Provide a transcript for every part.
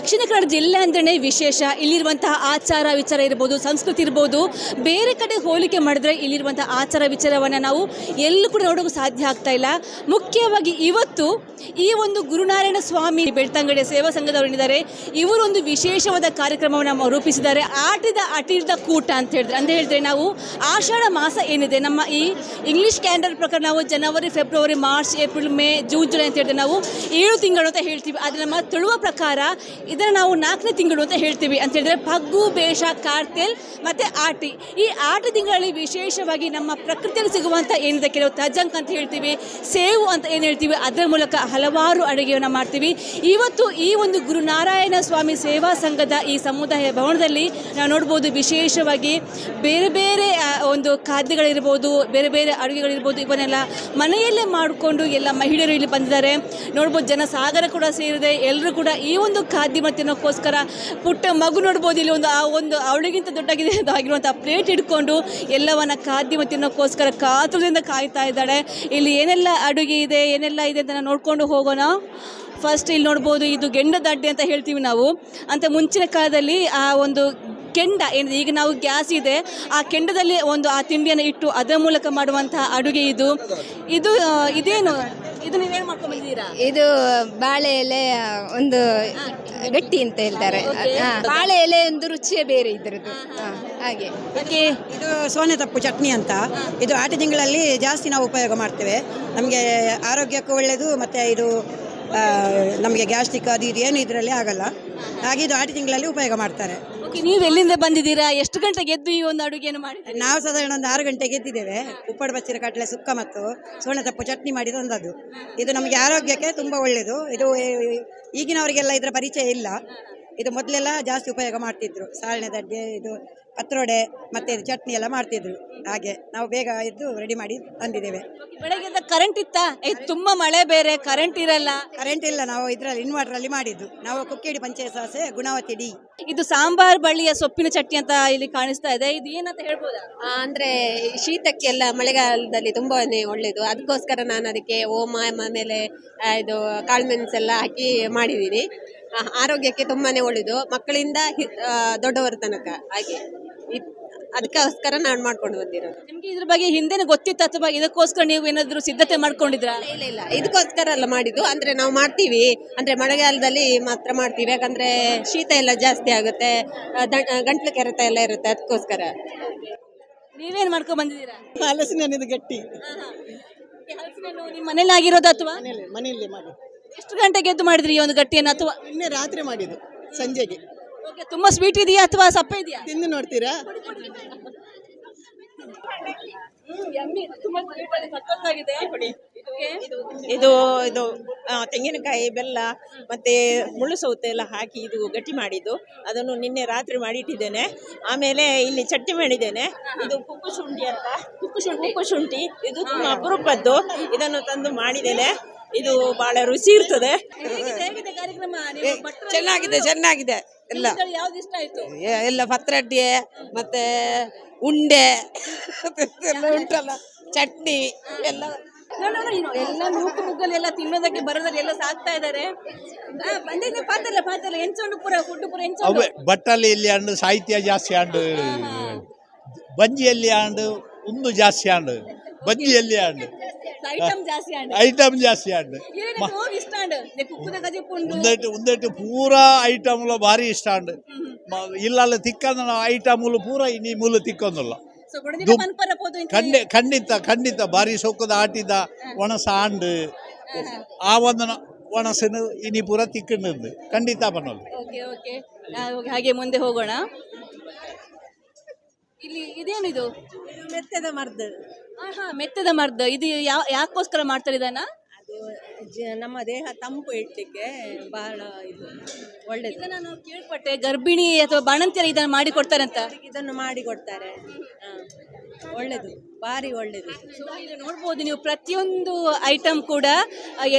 ದಕ್ಷಿಣ ಕನ್ನಡ ಜಿಲ್ಲೆ ಅಂದ್ರೆ ವಿಶೇಷ. ಇಲ್ಲಿರುವಂತಹ ಆಚಾರ ವಿಚಾರ ಇರ್ಬೋದು, ಸಂಸ್ಕೃತಿ ಇರ್ಬೋದು, ಬೇರೆ ಕಡೆ ಹೋಲಿಕೆ ಮಾಡಿದ್ರೆ ಇಲ್ಲಿರುವಂತಹ ಆಚಾರ ವಿಚಾರವನ್ನು ನಾವು ಎಲ್ಲೂ ಕೂಡ ನೋಡೋಕೆ ಸಾಧ್ಯ ಆಗ್ತಾ ಇಲ್ಲ. ಮುಖ್ಯವಾಗಿ ಇವತ್ತು ಈ ಒಂದು ಗುರುನಾರಾಯಣ ಸ್ವಾಮಿ ಬೆಳ್ತಂಗಡಿಯ ಸೇವಾ ಸಂಘದವರಿದ್ದಾರೆ. ಇವರು ಒಂದು ವಿಶೇಷವಾದ ಕಾರ್ಯಕ್ರಮವನ್ನು ರೂಪಿಸಿದ್ದಾರೆ. ಆಟಿದ ಅಟಿದ ಕೂಟ ಅಂತ ಹೇಳಿದ್ರೆ ಅಂತ ಹೇಳಿದ್ರೆ ನಾವು ಆಷಾಢ ಮಾಸ ಏನಿದೆ, ನಮ್ಮ ಈ ಇಂಗ್ಲಿಷ್ ಕ್ಯಾಲೆಂಡರ್ ಪ್ರಕಾರ ನಾವು January February March April May June July ಅಂತ ಹೇಳಿದ್ರೆ ನಾವು ಏಳು ತಿಂಗಳು ಅಂತ ಹೇಳ್ತೀವಿ. ಆದರೆ ನಮ್ಮ ತುಳುವ ಪ್ರಕಾರ ಇದನ್ನು ನಾವು ನಾಲ್ಕನೇ ತಿಂಗಳು ಅಂತ ಹೇಳ್ತೀವಿ ಅಂತ ಹೇಳಿದ್ರೆ ಪಗ್ಗು, ಬೇಷ, ಕಾರ್ತೆಲ್ ಮತ್ತು ಆಟಿ. ಈ ಆಟ ತಿಂಗಳಲ್ಲಿ ವಿಶೇಷವಾಗಿ ನಮ್ಮ ಪ್ರಕೃತಿಯಲ್ಲಿ ಸಿಗುವಂಥ ಏನಿದೆ ಕೆಲವು ತಜಂಕ್ ಅಂತ ಹೇಳ್ತೀವಿ, ಸೇವು ಅಂತ ಏನು ಹೇಳ್ತೀವಿ, ಅದರ ಮೂಲಕ ಹಲವಾರು ಅಡುಗೆಯನ್ನು ಮಾಡ್ತೀವಿ. ಇವತ್ತು ಈ ಒಂದು ಗುರುನಾರಾಯಣ ಸ್ವಾಮಿ ಸೇವಾ ಸಂಘದ ಈ ಸಮುದಾಯ ಭವನದಲ್ಲಿ ನಾವು ನೋಡ್ಬೋದು ವಿಶೇಷವಾಗಿ ಬೇರೆ ಬೇರೆ ಒಂದು ಖಾದ್ಯಗಳಿರ್ಬೋದು, ಬೇರೆ ಬೇರೆ ಅಡುಗೆಗಳಿರ್ಬೋದು, ಇವನ್ನೆಲ್ಲ ಮನೆಯಲ್ಲೇ ಮಾಡಿಕೊಂಡು ಎಲ್ಲ ಮಹಿಳೆಯರು ಇಲ್ಲಿ ಬಂದಿದ್ದಾರೆ. ನೋಡ್ಬೋದು ಜನ ಸಾಗರ ಕೂಡ ಸೇರಿದೆ. ಎಲ್ಲರೂ ಕೂಡ ಈ ಒಂದು ಖಾದ್ಯ ತಿನ್ನೋಕ್ಕೋಸ್ಕರ ಪುಟ್ಟ ಮಗು ನೋಡ್ಬೋದು. ಇಲ್ಲಿ ಒಂದು, ಆ ಒಂದು ಅವಳಿಗಿಂತ ದೊಡ್ಡಾಗಿದೆ ಆಗಿರುವಂಥ ಪ್ಲೇಟ್ ಹಿಡ್ಕೊಂಡು ಎಲ್ಲವನ್ನ ಖಾದ್ಯ ತಿನ್ನೋಕ್ಕೋಸ್ಕರ ಕಾತುರದಿಂದ ಕಾಯ್ತಾ ಇದ್ದಾಳೆ. ಇಲ್ಲಿ ಏನೆಲ್ಲ ಅಡುಗೆ ಇದೆ, ಏನೆಲ್ಲ ಇದೆ ಅಂತ ನೋಡ್ಕೊಂಡು ಹೋಗೋಣ. ಫಸ್ಟ್ ಇಲ್ಲಿ ನೋಡ್ಬೋದು, ಇದು ಗೆಂಡದಡ್ಡೆ ಅಂತ ಹೇಳ್ತೀವಿ ನಾವು. ಅಂತ ಮುಂಚಿನ ಕಾಲದಲ್ಲಿ ಆ ಒಂದು ಕೆಂಡ ಏನಿದೆ ಈಗ ನಾವು ಗ್ಯಾಸ್ ಇದೆ ಆ ಕೆಂಡದಲ್ಲಿ ಒಂದು ಆ ತಿಂಡಿಯನ್ನು ಇಟ್ಟು ಅದರ ಮೂಲಕ ಮಾಡುವಂತಹ ಅಡುಗೆ ಇದು. ಇದು ಇದೇನು ಇದು ನೀವೇನು ಮಾಡ್ಕೊಂಡಿದ್ದೀರಾ ಬಂದಿದ್ದೀರಾ? ಇದು ಬಾಳೆ ಎಲೆ ಒಂದು ಗಟ್ಟಿ ಅಂತ ಹೇಳ್ತಾರೆ. ಹಾ, ಬಾಳೆ ಎಲೆ ಒಂದು ರುಚಿಯೇ ಬೇರೆ ಇದ್ರದ್ದು. ಹಾ, ಹಾಗೆ. ಅದಕ್ಕೆ ಇದು ಸೋನೆ ತಪ್ಪು ಚಟ್ನಿ ಅಂತ. ಇದು ಆಟ ತಿಂಗಳಲ್ಲಿ ಜಾಸ್ತಿ ನಾವು ಉಪಯೋಗ ಮಾಡ್ತೇವೆ. ನಮಗೆ ಆರೋಗ್ಯಕ್ಕೂ ಒಳ್ಳೆಯದು ಮತ್ತು ಇದು ನಮಗೆ ಗ್ಯಾಸ್ಟ್ರಿಕ್ ಅದು ಇದು ಏನು ಇದರಲ್ಲಿ ಆಗಲ್ಲ. ಹಾಗೆ ಇದು ಆರು ತಿಂಗಳಲ್ಲಿ ಉಪಯೋಗ ಮಾಡ್ತಾರೆ. ಓಕೆ ನೀವು ಎಲ್ಲಿಂದ ಬಂದಿದ್ದೀರಾ? ಎಷ್ಟು ಗಂಟೆಗೆ ಎದ್ದು ಈ ಒಂದು ಅಡುಗೆಯನ್ನು ಮಾಡಿ ನಾವು ಸಾಧಾರಣ ಒಂದು ಆರು ಗಂಟೆಗೆ ಎದ್ದಿದ್ದೇವೆ. ಉಪ್ಪಡ ಬಚ್ಚಿರ ಕಡಲೆ ಸುಕ್ಕ ಮತ್ತು ಸೋಣ ತಪ್ಪು ಚಟ್ನಿ ಮಾಡಿ ತಂದದ್ದು ಇದು ನಮಗೆ ಆರೋಗ್ಯಕ್ಕೆ ತುಂಬ ಒಳ್ಳೆಯದು ಇದು ಈಗಿನವರಿಗೆಲ್ಲ ಇದರ ಪರಿಚಯ ಇಲ್ಲ. ಇದು ಮೊದಲೆಲ್ಲ ಜಾಸ್ತಿ ಉಪಯೋಗ ಮಾಡ್ತಿದ್ರು. ಸಾಲನೆ ದಡ್ಡೆ ಇದು ಪತ್ರೊಡೆ ಮತ್ತೆ ಇದು ಚಟ್ನಿ ಎಲ್ಲ ಮಾಡ್ತಿದ್ರು. ಹಾಗೆ ನಾವು ಬೇಗ ಇದ್ದು ರೆಡಿ ಮಾಡಿ ತಂದಿದ್ದೇವೆ. ಬೆಳಗ್ಗೆಯಿಂದ ಕರೆಂಟ್ ಇತ್ತಾ? ಏ ತುಂಬಾ ಮಳೆ ಬೇರೆ ಕರೆಂಟ್ ಇರಲ್ಲ. ಕರೆಂಟ್ ಇಲ್ಲ ನಾವು ಇದರಲ್ಲಿ ಇನ್ವರ್ಟರಲ್ಲಿ ಮಾಡಿದ್ದು. ನಾವು ಕುಕ್ಕೇಡಿ ಪಂಚಾಯತ್ ಸಾಸೆ ಗುಣವತಿ ಡಿ. ಇದು ಸಾಂಬಾರ್ ಬಳ್ಳಿಯ ಸೊಪ್ಪಿನ ಚಟ್ನಿ ಅಂತ ಇಲ್ಲಿ ಕಾಣಿಸ್ತಾ ಇದೆ. ಇದು ಏನಂತ ಹೇಳ್ಬೋದಾ? ಅಂದ್ರೆ ಶೀತಕ್ಕೆಲ್ಲ ಮಳೆಗಾಲದಲ್ಲಿ ತುಂಬಾನೇ ಒಳ್ಳೇದು. ಅದಕ್ಕೋಸ್ಕರ ನಾನು ಅದಕ್ಕೆ ಓಮ ಆಮೇಲೆ ಆ, ಇದು ಕಾಳುಮೆಣಸೆಲ್ಲ ಹಾಕಿ ಮಾಡಿದ್ದೀನಿ. ಆರೋಗ್ಯಕ್ಕೆ ತುಂಬಾನೇ ಒಳ್ಳೇದು. ಮಕ್ಕಳಿಂದ ದೊಡ್ಡವರ ತನಕ. ಹಾಗೆ. ಅದಕ್ಕೋಸ್ಕರ ನಾನು ಮಾಡ್ಕೊಂಡು ಬಂದಿರೋದು. ನಿಮ್ಗೆ ಇದ್ರ ಬಗ್ಗೆ ಹಿಂದೆನೇ ಗೊತ್ತಿತ್ತು ಅಥವಾ ಇದಕ್ಕೋಸ್ಕರ ನೀವು ಏನಾದ್ರೂ ಸಿದ್ಧತೆ ಮಾಡ್ಕೊಂಡಿದ್ರಾ? ಇಲ್ಲ ಇಲ್ಲ ಇದಕ್ಕೋಸ್ಕರ ಅಲ್ಲ ಮಾಡಿದ್ದು. ಅಂದ್ರೆ ನಾವು ಮಾಡ್ತೀವಿ. ಅಂದ್ರೆ ಮಳೆಗಾಲದಲ್ಲಿ ಮಾತ್ರ ಮಾಡ್ತೀವಿ. ಯಾಕಂದ್ರೆ ಶೀತ ಎಲ್ಲ ಜಾಸ್ತಿ ಆಗುತ್ತೆ. ಗಂಟ್ಲು ಕೆರೆತ ಎಲ್ಲ ಇರುತ್ತೆ. ಅದಕ್ಕೋಸ್ಕರ. ನೀವೇನ್ ಮಾಡ್ಕೊಂಡ್ ಬಂದಿದ್ದೀರಾ? ಹಲಸಿನ ಗಟ್ಟಿ. ಹಲಸಿನ ನಿಮ್ಮ ಮನೇಲಿ ಆಗಿರೋದು ಅಥವಾ? ಮನೆಯಲ್ಲಿ ಮಾಡಿ ಎಷ್ಟು ಗಂಟೆಗೆ ಎದ್ದು ಮಾಡಿದ್ರಿ ಈ ಒಂದು ಗಟ್ಟಿಯನ್ನು ಅಥವಾ ನಿನ್ನೆ ರಾತ್ರಿ ಮಾಡಿದ್ದು ಸಂಜೆಗೆ. ಓಕೆ ತುಂಬಾ ಸ್ವೀಟ್ ಇದೆಯಾ ಅಥವಾ ಸಪ್ಪೆ ಇದೆಯಾ? ತಿಂದು ನೋಡ್ತೀರಾ? ತುಂಬಾ ಸಕ್ಕತ್ತಾಗಿದೆ ಇದು ಇದು ಆ, ತೆಂಗಿನಕಾಯಿ ಬೆಲ್ಲ ಮತ್ತೆ ಮುಳ್ಳು ಸೌತೆ ಎಲ್ಲ ಹಾಕಿ ಇದು ಗಟ್ಟಿ ಮಾಡಿದ್ದು. ಅದನ್ನು ನಿನ್ನೆ ರಾತ್ರಿ ಮಾಡಿಟ್ಟಿದ್ದೇನೆ. ಆಮೇಲೆ ಇಲ್ಲಿ ಚಟ್ನಿ ಮಾಡಿದ್ದೇನೆ. ಇದು ಕುಕ್ಕು ಶುಂಠಿ ಅಂತ. ಕುಕ್ಕು ಶುಂಠಿ ಕುಕ್ಕು ಶುಂಠಿ ಇದು ತುಂಬಾ ಅಪರೂಪದ್ದು. ಇದನ್ನು ತಂದು ಮಾಡಿದ್ದೇನೆ. ಇದು ಬಹಳ ರುಚಿ ಇರ್ತದೆ. ಹೇಗಿದೆ ಕಾರ್ಯಕ್ರಮ? ನೀವು ಭಟ್ರಲ್ಲಿ ಚೆನ್ನಾಗಿದೆ ಚೆನ್ನಾಗಿದೆ ಎಲ್ಲ. ಯಾವ್ದು ಇಷ್ಟ ಆಯ್ತು? ಎ- ಎಲ್ಲ ಪತ್ರೊಡೆ ಮತ್ತೆ ಉಂಡೆ ಎಲ್ಲ ಉಂಟಲ್ಲ ಚಟ್ನಿ ಎಲ್ಲ. ನೋಡು, ನೋಡು, ಇನ್ನು ಎಲ್ಲ ನೂಕು ಮುಗ್ಗಲ್ಲಿ ಎಲ್ಲ ತಿನ್ನೋದಕ್ಕೆ ಬರೋದಕ್ಕೆ ಎಲ್ಲ ಸಾಕ್ತಾ ಇದ್ದಾರೆ. ಆ, ಬಂದಿದ್ದೆ ಪಾತ್ರಲ್ಲ ಪಾತ್ರಲ್ಲ ಎಂಚೊಂಡು ಪುರ ಫುಡ್ ಪುರ ಎಂಚೊಂಡು ಅವೆ ಬಟ್ಟಲೆಯಲ್ಲಿ ಆಂಡು ಸಾಹಿತ್ಯ ಜಾಸ್ತಿ ಆಂಡು ಬಂಜಿಯಲ್ಲಿ ಆಂಡು ಉಂದು ಜಾಸ್ತಿ ಆಂಡು ಆಂಡು ಐಟಮ್ ಜಾಸ್ತಿ ಆಂಡ್ ಐಟಮ್ ಜಾಸ್ತಿ ಆಂಡು ಏನೇನು ಹೋಗಿ ಇಷ್ಟ ಆಂಡ್ ಕುಕ್ಕುದ ಗಜಿ ಪುಂಡು. ಉಂದಟ್ಟು ಉಂದಟ್ಟು ಪೂರಾ ಐಟಮ್ಲು ಭಾರಿ ಇಷ್ಟ ಆಂಡು ಇಲ್ಲಲ್ಲ ತಿಕ್ಕಂದ ಐಟಮ್ಲು ಪೂರ ಇನ್ನೀ ಮೂಲ ತಿಕ್ಕೊಂದಲ್ಲ ಸೊ ಗುಡದಿನ ದುಮ್- ಮನ್ಪರ ಖಂಡಿ ಖಂಡಿತ ಖಂಡಿತ. ಭಾರಿ ಸೊಕ್ಕದ ಆಟಿದ ಒಣಸ ಆಂಡು ಆ ಒಂದು ಒಣಸನು ಇನಿ ಪೂರ ತಿಕ್ಕಂಡು ಖಂಡಿತ ಬನ್ನೋದು ಹಾಗೆ ಮುಂದೆ ಹೋಗೋಣ. ಇಲ್ಲಿ ಇದೇನಿದು? ಮೆತ್ತದ ಮರ್ದು. ಹಾ ಮೆತ್ತದ ಮರ್ದ. ಇದು ಯಾವ ಯಾಕೋಸ್ಕರ ಮಾಡ್ತಾರೆ ಇದನ್ನ? ಅದು ಜ- ನಮ್ಮ ದೇಹ ತಂಪು ಇಡ್ಲಿಕ್ಕೆ ಬಹಳ ಇದು ಒಳ್ಳೇದು. ಇದನ್ನ ನಾನು ಕೇಳ್ಪಟ್ಟೆ. ಗರ್ಭಿಣಿ ಅಥವಾ ಬಾಣಂತಿಯರು ಇದನ್ನ ಮಾಡಿ ಕೊಡ್ತಾರಂತ ಇದನ್ನು ಮಾಡಿ ಕೊಡ್ತಾರೆ ಒಳ್ಳೇದು. ಭಾರಿ ಸೊ ಇಲ್ಲಿ ನೋಡ್ಬೋದು ನೀವು ಪ್ರತಿಯೊಂದು ಐಟಮ್ ಕೂಡ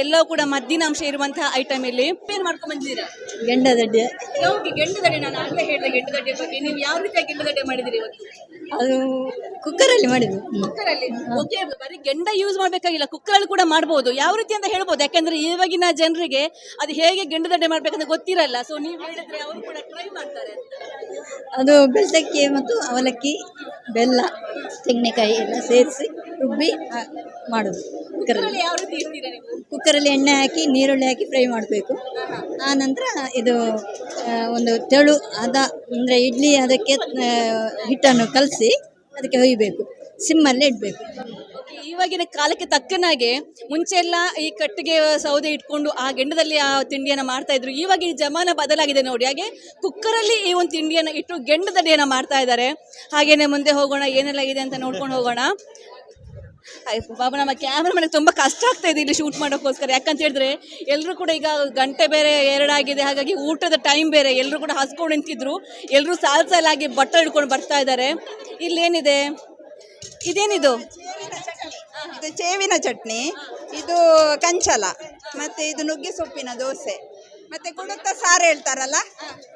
ಎಲ್ಲವೂ ಎಲ್ಲೋ ಕೂಡ ಮದ್ದಿನಾಂಶ ಇರುವಂತಹ ಐಟಮ್ ಇಲ್ಲಿ. ಏನು ಮಾಡ್ಕೊಂಡು ಬಂದಿದ್ದೀರಾ? ಗೆಂಡದಡ್ಡೆ. ಯಾವಾಗ ಗೆಂಡದಡ್ಡೆ? ನಾನು ಆಗಲೇ ಹೇಳಿದೆ ಗೆಂಡದಡ್ಡೆ ಬಗ್ಗೆ. ನೀವು ಯಾವ ರೀತಿಯ ಗೆಂಡದಡ್ಡೆ ಮಾಡಿದಿರಿ ಇವತ್ತು? ಅದು ಕುಕ್ಕರಲ್ಲಿ ಮಾಡಿದ್ವಿ ಕುಕ್ಕರಲ್ಲಿ? ಓಕೆ ಬರೀ ಗೆಂಡ ಯೂಸ್ ಮಾಡಬೇಕಾಗಿಲ್ಲ ಕುಕ್ಕರಲ್ಲಿ ಕೂಡ ಮಾಡ್ಬೋದು. ಯಾವ ರೀತಿ ಅಂತ ಹೇಳ್ಬೋದು. ಯಾಕಂದ್ರೆ ಇವಾಗಿನ ಜನರಿಗೆ ಅದು ಹೇಗೆ ಗೆಂಡದಡ್ಡೆ ಮಾಡ್ಬೇಕಂತ ಗೊತ್ತಿರಲ್ಲ. ಸೊ ನೀವು ಹೇಳಿದ್ರೆ ಅವರು ಕೂಡ ಟ್ರೈ ಮಾಡ್ತಾರೆ. ಅದು ಬೆಳ್ತಕ್ಕಿ ಮತ್ತು ಅವಲಕ್ಕಿ ಬೆಲ್ಲ ತೆಂಗಿನಕಾಯಿ ಎಲ್ಲ ಸೇರಿಸಿ ರುಬ್ಬಿ ಮಾಡೋದು. ಕುಕ್ಕರಲ್ಲಿ ಕುಕ್ಕರಲ್ಲಿ ಯಾವ ರೀತಿ ಇರ್ತೀರಾ ನೀವು? ಕುಕ್ಕರಲ್ಲಿ ಎಣ್ಣೆ ಹಾಕಿ ನೀರುಳ್ಳಿ ಹಾಕಿ ಫ್ರೈ ಮಾಡಬೇಕು. ಆ ನಂತರ ಇದು ಒಂದು ತೆಳು ಅದ ಅಂದರೆ ಇಡ್ಲಿ ಅದಕ್ಕೆ ಹಿಟ್ಟನ್ನು ಕಲಸಿ ಅದಕ್ಕೆ ಹೊಯ್ಬೇಕು ಸಿಮ್ಮಲ್ಲೇ ಇಡಬೇಕು. ಇವಾಗಿನ ಕಾಲಕ್ಕೆ ತಕ್ಕನಾಗೆ ಮುಂಚೆ ಎಲ್ಲ ಈ ಕಟ್ಟಿಗೆ ಸೌದೆ ಇಟ್ಕೊಂಡು ಆ ಗೆಂಡದಲ್ಲಿ ಆ ತಿಂಡಿಯನ್ನ ಮಾಡ್ತಾ ಇದ್ರು. ಈ ಜಮಾನ ಬದಲಾಗಿದೆ ನೋಡಿ. ಹಾಗೆ ಕುಕ್ಕರಲ್ಲಿ ಈ ಒಂದು ತಿಂಡಿಯನ್ನ ಇಟ್ಟು ಗೆಂಡದಡಿಯನ್ನ ಮಾಡ್ತಾ ಇದ್ದಾರೆ. ಹಾಗೇನೆ ಮುಂದೆ ಹೋಗೋಣ, ಏನೆಲ್ಲ ಇದೆ ಅಂತ ನೋಡ್ಕೊಂಡು ಹೋಗೋಣ. ಬಾಬು ನಮ್ಮ ಕ್ಯಾಮ್ರಾಮನ್ಗೆ ತುಂಬ ಕಷ್ಟ ಆಗ್ತಾ ಇದೆ ಇಲ್ಲಿ ಶೂಟ್ ಮಾಡೋಕ್ಕೋಸ್ಕರ. ಯಾಕಂತ ಹೇಳಿದ್ರೆ ಎಲ್ಲರೂ ಕೂಡ ಈಗ ಗಂಟೆ ಬೇರೆ ಎರಡಾಗಿದೆ. ಹಾಗಾಗಿ ಊಟದ ಟೈಮ್ ಬೇರೆ. ಎಲ್ಲರೂ ಕೂಡ ಹಸ್ಕೊಂಡು ನಿಂತಿದ್ರು. ಎಲ್ಲರೂ ಸಾಲ್ ಸಾಲಾಗಿ ಬಟ್ಟೆ ಹಿಡ್ಕೊಂಡು ಬರ್ತಾ ಇದ್ದಾರೆ. ಇಲ್ಲೇನಿದೆ? ಇದೇನಿದು? ಇದು ಚೇವಿನ ಚಟ್ನಿ. ಇದು ಕಂಚಲ. ಮತ್ತೆ ಇದು ನುಗ್ಗೆ ಸೊಪ್ಪಿನ ದೋಸೆ. ಮತ್ತೆ ಕುಡುತ್ತ ಸಾರ್ ಹೇಳ್ತಾರಲ್ಲ?